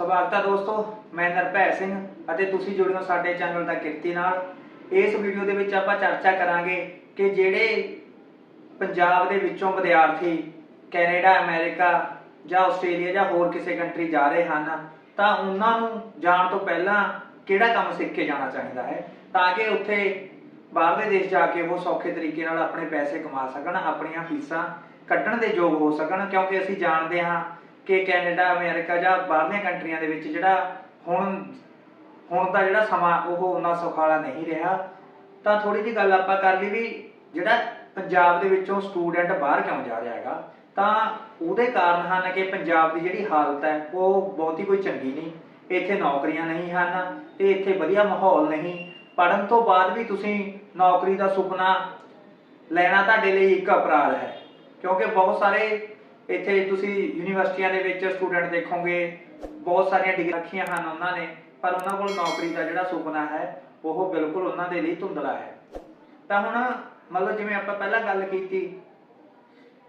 ਸਵਾਗਤ ਹੈ ਦੋਸਤੋ, ਮੈਂ ਨਰਭੈ ਸਿੰਘ ਅਤੇ ਤੁਸੀਂ ਜੁੜੇ ਹੋ ਸਾਡੇ ਚੈਨਲ ਦਾ ਕਿਰਤੀ ਨਾਲ। ਇਸ ਵੀਡੀਓ ਦੇ ਵਿੱਚ ਆਪਾਂ ਚਰਚਾ ਕਰਾਂਗੇ ਕਿ ਜਿਹੜੇ ਪੰਜਾਬ ਦੇ ਵਿੱਚੋਂ ਵਿਦਿਆਰਥੀ ਕੈਨੇਡਾ, ਅਮਰੀਕਾ ਜਾਂ ਆਸਟ੍ਰੇਲੀਆ ਜਾਂ ਹੋਰ ਕਿਸੇ ਕੰਟਰੀ ਜਾ ਰਹੇ ਹਨ, ਤਾਂ ਉਹਨਾਂ ਨੂੰ ਜਾਣ ਤੋਂ ਪਹਿਲਾਂ ਕਿਹੜਾ ਕੰਮ ਸਿੱਖ ਕੇ ਜਾਣਾ ਚਾਹੀਦਾ ਹੈ? ਤਾਂ ਕਿ ਉੱਥੇ ਬਾਹਰਲੇ ਦੇਸ਼ ਜਾ ਕੇ ਉਹ ਸੌਖੇ ਤਰੀਕੇ ਨਾਲ ਆਪਣੇ ਪੈਸੇ ਕਮਾ ਸਕਣ, ਆਪਣੀਆਂ ਫੀਸਾਂ ਕੱਢਣ ਦੇ ਯੋਗ ਹੋ ਸਕਣ, ਕਿਉਂਕਿ ਅਸੀਂ ਜਾਣਦੇ ਹਾਂ ਕਿ ਕੈਨੇਡਾ ਅਮਰੀਕਾ ਜਾਂ ਬਾਹਰਲੀਆਂ ਕੰਟਰੀਆਂ ਦੇ ਵਿੱਚ ਜਿਹੜਾ ਹੁਣ ਹੁਣ ਦਾ ਜਿਹੜਾ ਸਮਾਂ ਉਹ ਉਹਨਾਂ ਸੁਖਾਲਾ ਨਹੀਂ ਰਿਹਾ। ਤਾਂ ਥੋੜੀ ਜਿਹੀ ਗੱਲ ਆਪਾਂ ਕਰ ਲਈ ਵੀ ਜਿਹੜਾ ਪੰਜਾਬ ਦੇ ਵਿੱਚੋਂ ਸਟੂਡੈਂਟ ਬਾਹਰ ਕਿਉਂ ਜਾ ਰਿਹਾ ਹੈਗਾ, ਤਾਂ ਉਹਦੇ ਕਾਰਨ ਹਨ ਕਿ ਪੰਜਾਬ ਦੀ ਜਿਹੜੀ ਹਾਲਤ ਹੈ, ਉਹ ਬਹੁਤੀ ਕੋਈ ਚੰਗੀ ਨਹੀਂ। ਇੱਥੇ ਨੌਕਰੀਆਂ ਨਹੀਂ ਹਨ ਤੇ ਇੱਥੇ ਵਧੀਆ ਮਾਹੌਲ ਨਹੀਂ। ਪੜਨ ਤੋਂ ਬਾਅਦ ਵੀ ਤੁਸੀਂ ਨੌਕਰੀ ਦਾ ਸੁਪਨਾ ਲੈਣਾ ਤੁਹਾਡੇ ਲਈ ਇੱਕ ਅਪਰਾਧ ਹੈ, ਕਿਉਂਕਿ ਬਹੁਤ ਸਾਰੇ ਇੱਥੇ ਤੁਸੀਂ ਯੂਨੀਵਰਸਿਟੀਆਂ ਦੇ ਵਿੱਚ ਸਟੂਡੈਂਟ ਦੇਖੋਗੇ, ਬਹੁਤ ਸਾਰੀਆਂ ਡਿਗਰੀ ਰੱਖੀਆਂ ਹਨ ਉਹਨਾਂ ਨੇ, ਪਰ ਉਹਨਾਂ ਕੋਲ ਨੌਕਰੀ ਦਾ ਜਿਹੜਾ ਸੁਪਨਾ ਹੈ, ਉਹ ਬਿਲਕੁਲ ਉਹਨਾਂ ਦੇ ਲਈ ਧੁੰਦਲਾ ਹੈ। ਤਾਂ ਹੁਣ ਮਤਲਬ ਜਿਵੇਂ ਆਪਾਂ ਪਹਿਲਾਂ ਗੱਲ ਕੀਤੀ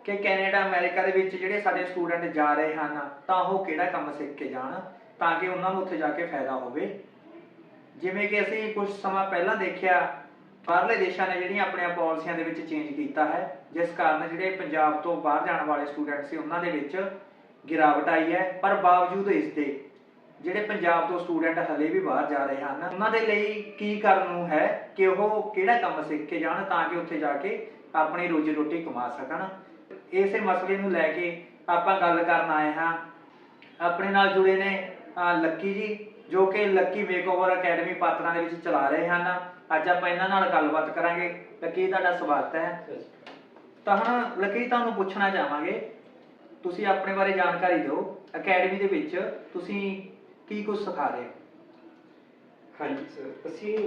ਕਿ ਕੈਨੇਡਾ, ਅਮਰੀਕਾ ਦੇ ਵਿੱਚ ਜਿਹੜੇ ਸਾਡੇ ਸਟੂਡੈਂਟ ਜਾ ਰਹੇ ਹਨ, ਤਾਂ ਉਹ ਕਿਹੜਾ ਕੰਮ ਸਿੱਖ ਕੇ ਜਾਣ, ਤਾਂ ਕਿ ਉਹਨਾਂ ਨੂੰ ਉੱਥੇ ਜਾ ਕੇ ਫਾਇਦਾ ਹੋਵੇ। ਜਿਵੇਂ ਕਿ ਅਸੀਂ ਕੁਝ ਸਮਾਂ ਪਹਿਲਾਂ ਦੇਖਿਆ ਬਾਹਰਲੇ ਦੇਸ਼ਾਂ ਨੇ ਜਿਹੜੀਆਂ ਆਪਣੀਆਂ ਪਾਲਿਸੀਆਂ ਦੇ ਵਿੱਚ ਚੇਂਜ ਕੀਤਾ ਹੈ, ਜਿਸ ਕਾਰਨ ਜਿਹੜੇ ਪੰਜਾਬ ਤੋਂ ਬਾਹਰ ਜਾਣ ਵਾਲੇ ਸਟੂਡੈਂਟ ਸੀ, ਉਹਨਾਂ ਦੇ ਵਿੱਚ ਗਿਰਾਵਟ ਆਈ ਹੈ। ਪਰ ਬਾਵਜੂਦ ਇਸ ਦੇ ਜਿਹੜੇ ਪੰਜਾਬ ਤੋਂ ਸਟੂਡੈਂਟ ਹਲੇ ਵੀ ਬਾਹਰ ਜਾ ਰਹੇ ਹਨ, ਉਹਨਾਂ ਦੇ ਲਈ ਕੀ ਕਰਨ ਨੂੰ ਹੈ ਕਿ ਉਹ ਕਿਹੜਾ ਕੰਮ ਸਿੱਖ ਕੇ ਜਾਣ ਤਾਂ ਕਿ ਉੱਥੇ ਜਾ ਕੇ ਆਪਣੀ ਰੋਜੀ ਰੋਟੀ ਕਮਾ ਸਕਣ? ਇਸੇ ਮਸਲੇ ਨੂੰ ਲੈ ਕੇ ਆਪਾਂ ਗੱਲ ਕਰਨ ਆਏ ਹਾਂ। ਆਪਣੇ ਨਾਲ ਜੁੜੇ ਨੇ ਲੱਕੀ ਜੀ। ਜੋ ਕਿ ਲੱਕੀ ਮੇਕਓਵਰ ਅਕੈਡਮੀ ਪਾਤਰਾਂ ਦੇ ਵਿੱਚ ਚਲਾ ਰਹੇ ਹਨ। ਅੱਜ ਆਪਾਂ ਇਹਨਾਂ ਨਾਲ ਗੱਲਬਾਤ ਕਰਾਂਗੇ। ਲੱਕੀ ਤੁਹਾਡਾ ਸਵਾਗਤ ਹੈ। ਤਾਂ ਹੁਣ ਲੱਕੀ ਤੁਹਾਨੂੰ ਪੁੱਛਣਾ ਚਾਹਾਂਗੇ ਤੁਸੀਂ ਆਪਣੇ ਬਾਰੇ ਜਾਣਕਾਰੀ ਦਿਓ। ਅਕੈਡਮੀ ਦੇ ਵਿੱਚ ਤੁਸੀਂ ਕੀ ਕੁਝ ਸਿਖਾ ਰਹੇ ਹੋ? ਹਾਂਜੀ ਸਰ ਅਸੀਂ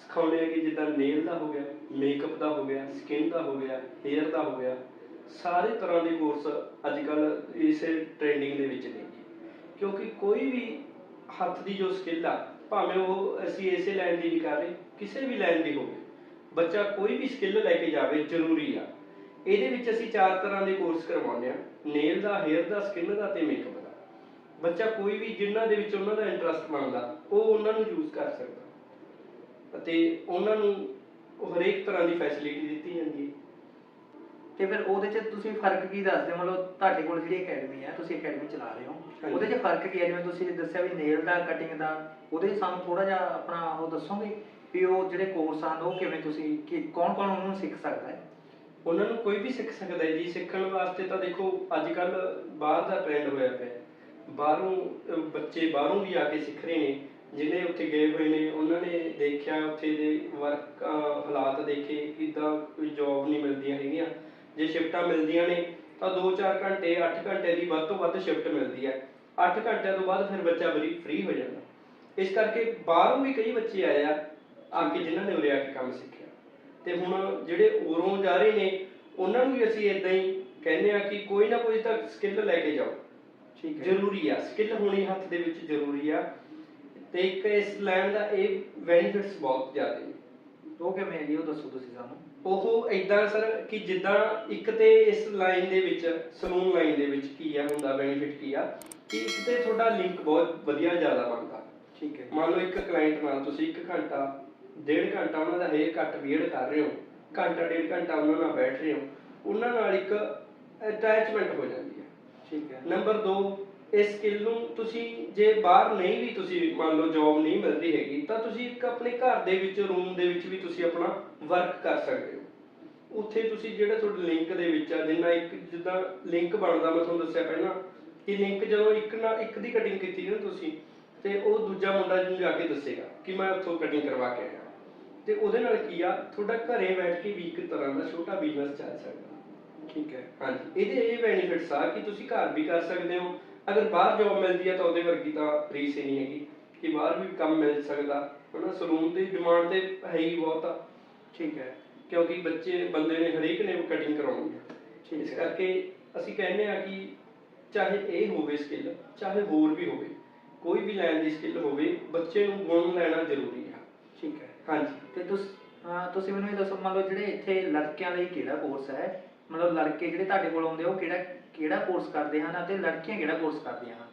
ਸਿਖਾਉਂਦੇ ਹਾਂ ਕਿ ਜਿੱਦਾਂ ਨੇਲ ਦਾ ਹੋ ਗਿਆ ਮੇਕਅਪ ਦਾ ਹੋ ਗਿਆ ਸਕਿਨ ਦਾ ਹੋ ਗਿਆ ਹੇਅਰ ਦਾ ਹੋ ਗਿਆ ਸਾਰੇ ਤਰ੍ਹਾਂ ਦੇ ਕੋਰਸ ਅੱਜ ਕੱਲ ਇਸੇ ਟ੍ਰੈਂਡਿੰਗ ਦੇ ਵਿੱਚ ਨੇ ਕਿਉਂਕਿ ਕੋਈ ਵੀ ਹੱਥ ਦੀ ਜੋ ਸਕਿੱਲ ਆ, ਭਾਵੇਂ ਉਹ ਅਸੀਂ ਇਸੇ ਲਾਈਨ ਦੀ ਨਹੀਂ ਕਰ ਰਹੇ, ਕਿਸੇ ਵੀ ਲਾਈਨ ਦੀ ਹੋਵੇ, ਬੱਚਾ ਕੋਈ ਵੀ ਸਕਿੱਲ ਲੈ ਕੇ ਜਾਵੇ ਜ਼ਰੂਰੀ ਆ। ਇਹਦੇ ਵਿੱਚ ਅਸੀਂ ਚਾਰ ਤਰ੍ਹਾਂ ਦੇ ਕੋਰਸ ਕਰਵਾਉਂਦੇ ਆ ਨੇਲ ਦਾ ਹੇਅਰ ਦਾ ਸਕਿਨ ਦਾ ਤੇ ਮੇਕਅਪ ਦਾ। ਬੱਚਾ ਕੋਈ ਵੀ ਜਿਨ੍ਹਾਂ ਦੇ ਵਿੱਚ ਉਹਨਾਂ ਦਾ ਇੰਟਰਸਟ ਬਣਦਾ, ਉਹ ਉਹਨਾਂ ਨੂੰ ਯੂਜ਼ ਕਰ ਸਕਦਾ। ਅਤੇ ਉਹਨਾਂ ਨੂੰ ਹਰੇਕ ਤਰ੍ਹਾਂ ਦੀ ਫੈਸਿਲਿਟੀ ਦਿੱਤੀ ਜਾਂਦੀ ਹੈ। ਤੇ ਫਿਰ ਉਹਦੇ 'ਚ ਤੁਸੀਂ ਫ਼ਰਕ ਕੀ ਦੱਸਦੇ ਹੋ? ਮਤਲਬ ਤੁਹਾਡੇ ਕੋਲ ਜਿਹੜੀ ਅਕੈਡਮੀ ਹੈ ਤੁਸੀਂ ਅਕੈਡਮੀ ਚਲਾ ਰਹੇ ਹੋ। ਹਾਂਜੀ। ਉਹਦੇ 'ਚ ਫ਼ਰਕ ਕੀ ਹੈ? ਜਿਵੇਂ ਤੁਸੀਂ ਦੱਸਿਆ ਵੀ ਨੇਲ ਦਾ ਕਟਿੰਗ ਦਾ ਉਹਦੇ 'ਚ ਸਾਨੂੰ ਥੋੜਾ ਜਿਹਾ ਆਪਣਾ ਉਹ ਦੱਸੋਗੇ ਵੀ ਉਹ ਜਿਹੜੇ ਕੋਰਸ ਹਨ ਉਹ ਕਿਵੇਂ ਤੁਸੀਂ ਕਿ ਕੌਣ ਕੌਣ ਉਹਨੂੰ ਸਿੱਖ ਸਕਦਾ ਹੈ? ਉਹਨਾਂ ਨੂੰ ਕੋਈ ਵੀ ਸਿੱਖ ਸਕਦਾ ਹੈ ਜੀ। ਸਿੱਖਣ ਵਾਸਤੇ ਤਾਂ ਦੇਖੋ ਅੱਜ ਕੱਲ ਬਾਹਰ ਦਾ ਟ੍ਰੈਂਡ ਹੋਇਆ ਪਿਆ ਹੈ। ਬਾਹਰੋਂ ਅਹ, ਬੱਚੇ ਬਾਹਰੋਂ ਵੀ ਆ ਕੇ ਸਿੱਖ ਰਹੇ ਨੇ। ਜਿਹਨੇ ਉੱਥੇ ਗਏ ਹੋਏ ਨੇ ਉਹਨਾਂ ਨੇ ਦੇਖਿਆ ਉੱਥੇ ਦੇ ਵਰਕ ਹਾਲਾਤ ਦੇਖੇ ਕਿਦਾਂ ਕੋਈ ਜੌਬ ਨਹੀਂ ਮਿਲਦੀਆਂ ਹੈਗੀਆਂ। ਜੇ ਸ਼ਿਫਟਾਂ ਮਿਲਦੀਆਂ ਨੇ ਤਾਂ 2-4 ਘੰਟੇ 8 ਘੰਟੇ ਦੀ ਵੱਧ ਤੋਂ ਵੱਧ ਸ਼ਿਫਟ ਮਿਲਦੀ ਹੈ। 8 ਘੰਟਿਆਂ ਤੋਂ ਬਾਅਦ ਫਿਰ ਬੱਚਾ ਬਰੀ ਫ੍ਰੀ ਹੋ ਜਾਂਦਾ। ਇਸ ਕਰਕੇ ਬਾਹਰੋਂ ਵੀ ਕਈ ਬੱਚੇ ਆਏ ਆ ਆ ਕੇ ਜਿਨ੍ਹਾਂ ਨੇ ਉਰੇ ਆ ਕੇ ਕੰਮ ਸਿੱਖਿਆ। ਤੇ ਹੁਣ ਜਿਹੜੇ ਉਰੋਂ ਜਾ ਰਹੇ ਨੇ ਉਹਨਾਂ ਨੂੰ ਵੀ ਅਸੀਂ ਇਦਾਂ ਹੀ ਕਹਿੰਦੇ ਆ ਕਿ ਕੋਈ ਨਾ ਕੋਈ ਤਾਂ ਸਕਿੱਲ ਲੈ ਕੇ ਜਾਓ। ਠੀਕ ਜ਼ਰੂਰੀ ਆ। ਸਕਿੱਲ ਹੋਣੀ ਹੱਥ ਦੇ ਵਿੱਚ ਜ਼ਰੂਰੀ ਆ। ਤੇ ਇੱਕ ਇਸ ਲੈਣ ਦਾ ਇਹ ਬੈਨੀਫਿਟਸ ਬਹੁਤ ਜ਼ਿਆਦਾ ਨੇ। ਉਹ ਕਿਵੇਂ ਹੈ ਜੀ ਉਹ ਦੱਸੋ ਤੁਸੀਂ ਸਾਨੂੰ। ਉਹ ਇਦਾਂ ਸਰ ਕਿ ਜਿੱਦਾਂ ਇੱਕ ਤੇ ਇਸ ਲਾਈਨ ਦੇ ਵਿੱਚ ਸਲੂਨ ਲਾਈਨ ਦੇ ਵਿੱਚ ਕੀ ਆ ਹੁੰਦਾ ਬੈਨੀਫਿਟ ਕੀ ਆ ਕਿ ਇੱਕ ਤੇ ਤੁਹਾਡਾ ਲਿੰਕ ਬਹੁਤ ਵਧੀਆ ਜ਼ਿਆਦਾ ਬਣਦਾ। ਠੀਕ ਹੈ ਮੰਨ ਲਓ ਇੱਕ ਕਲਾਇੰਟ ਨਾਲ ਤੁਸੀਂ ਇੱਕ ਘੰਟਾ ਡੇਢ ਘੰਟਾ ਉਹਨਾਂ ਦਾ ਹੇਅਰ ਕੱਟ ਬੀਅਰਡ ਕਰ ਰਹੇ ਹੋ ਘੰਟਾ ਡੇਢ ਘੰਟਾ ਉਹਨਾਂ ਨਾਲ ਬੈਠ ਰਹੇ ਹੋ ਉਹਨਾਂ ਨਾਲ ਇੱਕ ਅਟੈਚਮੈਂਟ ਹੋ ਜਾਂਦੀ ਹੈ। ਠੀਕ ਹੈ। ਨੰਬਰ 2 ਇਸ ਸਕਿੱਲ ਨੂੰ ਤੁਸੀਂ ਜੇ ਬਾਹਰ ਨਹੀਂ ਵੀ ਤੁਸੀਂ ਮੰਨ ਲਓ ਜੌਬ ਨਹੀਂ ਮਿਲ ਰਹੀ ਹੈਗੀ, ਤਾਂ ਤੁਸੀਂ ਇੱਕ ਆਪਣੇ ਘਰ ਦੇ ਵਿੱਚ ਰੂਮ ਦੇ ਵਿੱਚ ਵੀ ਤੁਸੀਂ ਆਪਣਾ ਵਰਕ ਕਰ ਸਕਦੇ ਹੋ। ਉੱਥੇ ਤੁਸੀਂ ਜਿਹੜਾ ਤੁਹਾਡੇ ਲਿੰਕ ਦੇ ਵਿੱਚ ਆ, ਜਿੰਨਾ ਇੱਕ ਜਿੱਦਾਂ ਲਿੰਕ ਬਣਦਾ, ਮੈਂ ਤੁਹਾਨੂੰ ਦੱਸਿਆ ਪਹਿਲਾਂ ਕਿ ਲਿੰਕ ਜਦੋਂ ਇੱਕ ਨਾਲ ਇੱਕ ਦੀ ਕਟਿੰਗ ਕੀਤੀ ਨਾ ਤੁਸੀਂ, ਤੇ ਉਹ ਦੂਜਾ ਮੁੰਡਾ ਜਿਹਨੂੰ ਜਾ ਕੇ ਦੱਸੇਗਾ ਕਿ ਮੈਂ ਉੱਥੋਂ ਕਟਿੰਗ ਕਰਵਾ ਕੇ ਆਇਆ। ਤੇ ਉਹਦੇ ਨਾਲ ਕੀ ਆ, ਤੁਹਾਡਾ ਘਰੇ ਬੈਠ ਕੇ ਵੀ ਇੱਕ ਤਰ੍ਹਾਂ ਦਾ ਛੋਟਾ ਬਿਜ਼ਨਸ ਚੱਲ ਸਕਦਾ। ਠੀਕ ਹੈ? ਹਾਂਜੀ। ਇਹਦੇ ਇਹ ਬੈਨੀਫਿਟਸ ਆ ਕਿ ਤੁਸੀਂ ਘਰ ਵੀ ਕਰ ਸਕਦੇ ਹੋ ਅਗਰ ਬਾਹਰ ਜੌਬ ਮਿਲਦੀ ਹੈ ਤਾਂ ਉਹਦੇ ਵਰਗੀ ਤਾਂ ਰੀਸ ਹੀ ਨਹੀਂ ਹੈਗੀ ਕਿ ਬਾਹਰ ਵੀ ਕੰਮ ਮਿਲ ਸਕਦਾ। ਹਨਾ ਸਲੂਨ ਦੀ ਡਿਮਾਂਡ ਤੇ ਹੈ ਹੀ ਬਹੁਤ ਆ। ਠੀਕ ਹੈ। ਕਿਉਂਕਿ ਬੱਚੇ ਬੰਦੇ ਨੇ ਹਰੇਕ ਨੇ ਕਟਿੰਗ ਕਰਾਉਣੀ ਹੈ ਠੀਕ ਇਸ। ਕਰਕੇ ਅਸੀਂ ਕਹਿੰਦੇ ਆ ਕਿ ਚਾਹੇ ਇਹ ਹੋਵੇ ਸਕਿੱਲ ਚਾਹੇ ਹੋਰ ਵੀ ਹੋਵੇ ਕੋਈ ਵੀ ਲੈਣ ਦੀ ਸਕਿੱਲ ਹੋਵੇ ਬੱਚੇ ਨੂੰ ਗੁਣ ਲੈਣਾ ਜ਼ਰੂਰੀ ਆ। ਠੀਕ ਹੈ। ਹਾਂਜੀ। ਤੇ ਤੁਸ ਤੁਸੀਂ ਮੈਨੂੰ ਇਹ ਦੱਸੋ ਮੰਨ ਲਓ ਜਿਹੜੇ ਇੱਥੇ ਲੜਕਿਆਂ ਲਈ ਕਿਹੜਾ ਕੋਰਸ ਹੈ? ਮਤਲਬ ਲੜਕੇ ਜਿਹੜੇ ਤੁਹਾਡੇ ਕੋਲ ਆਉਂਦੇ ਆ, ਉਹ ਕਿਹੜਾ ਕਿਹੜਾ ਕੋਰਸ ਕਰਦੇ ਹਨ ਅਤੇ ਲੜਕੀਆਂ ਕਿਹੜਾ ਕੋਰਸ ਕਰਦੀਆਂ ਹਨ?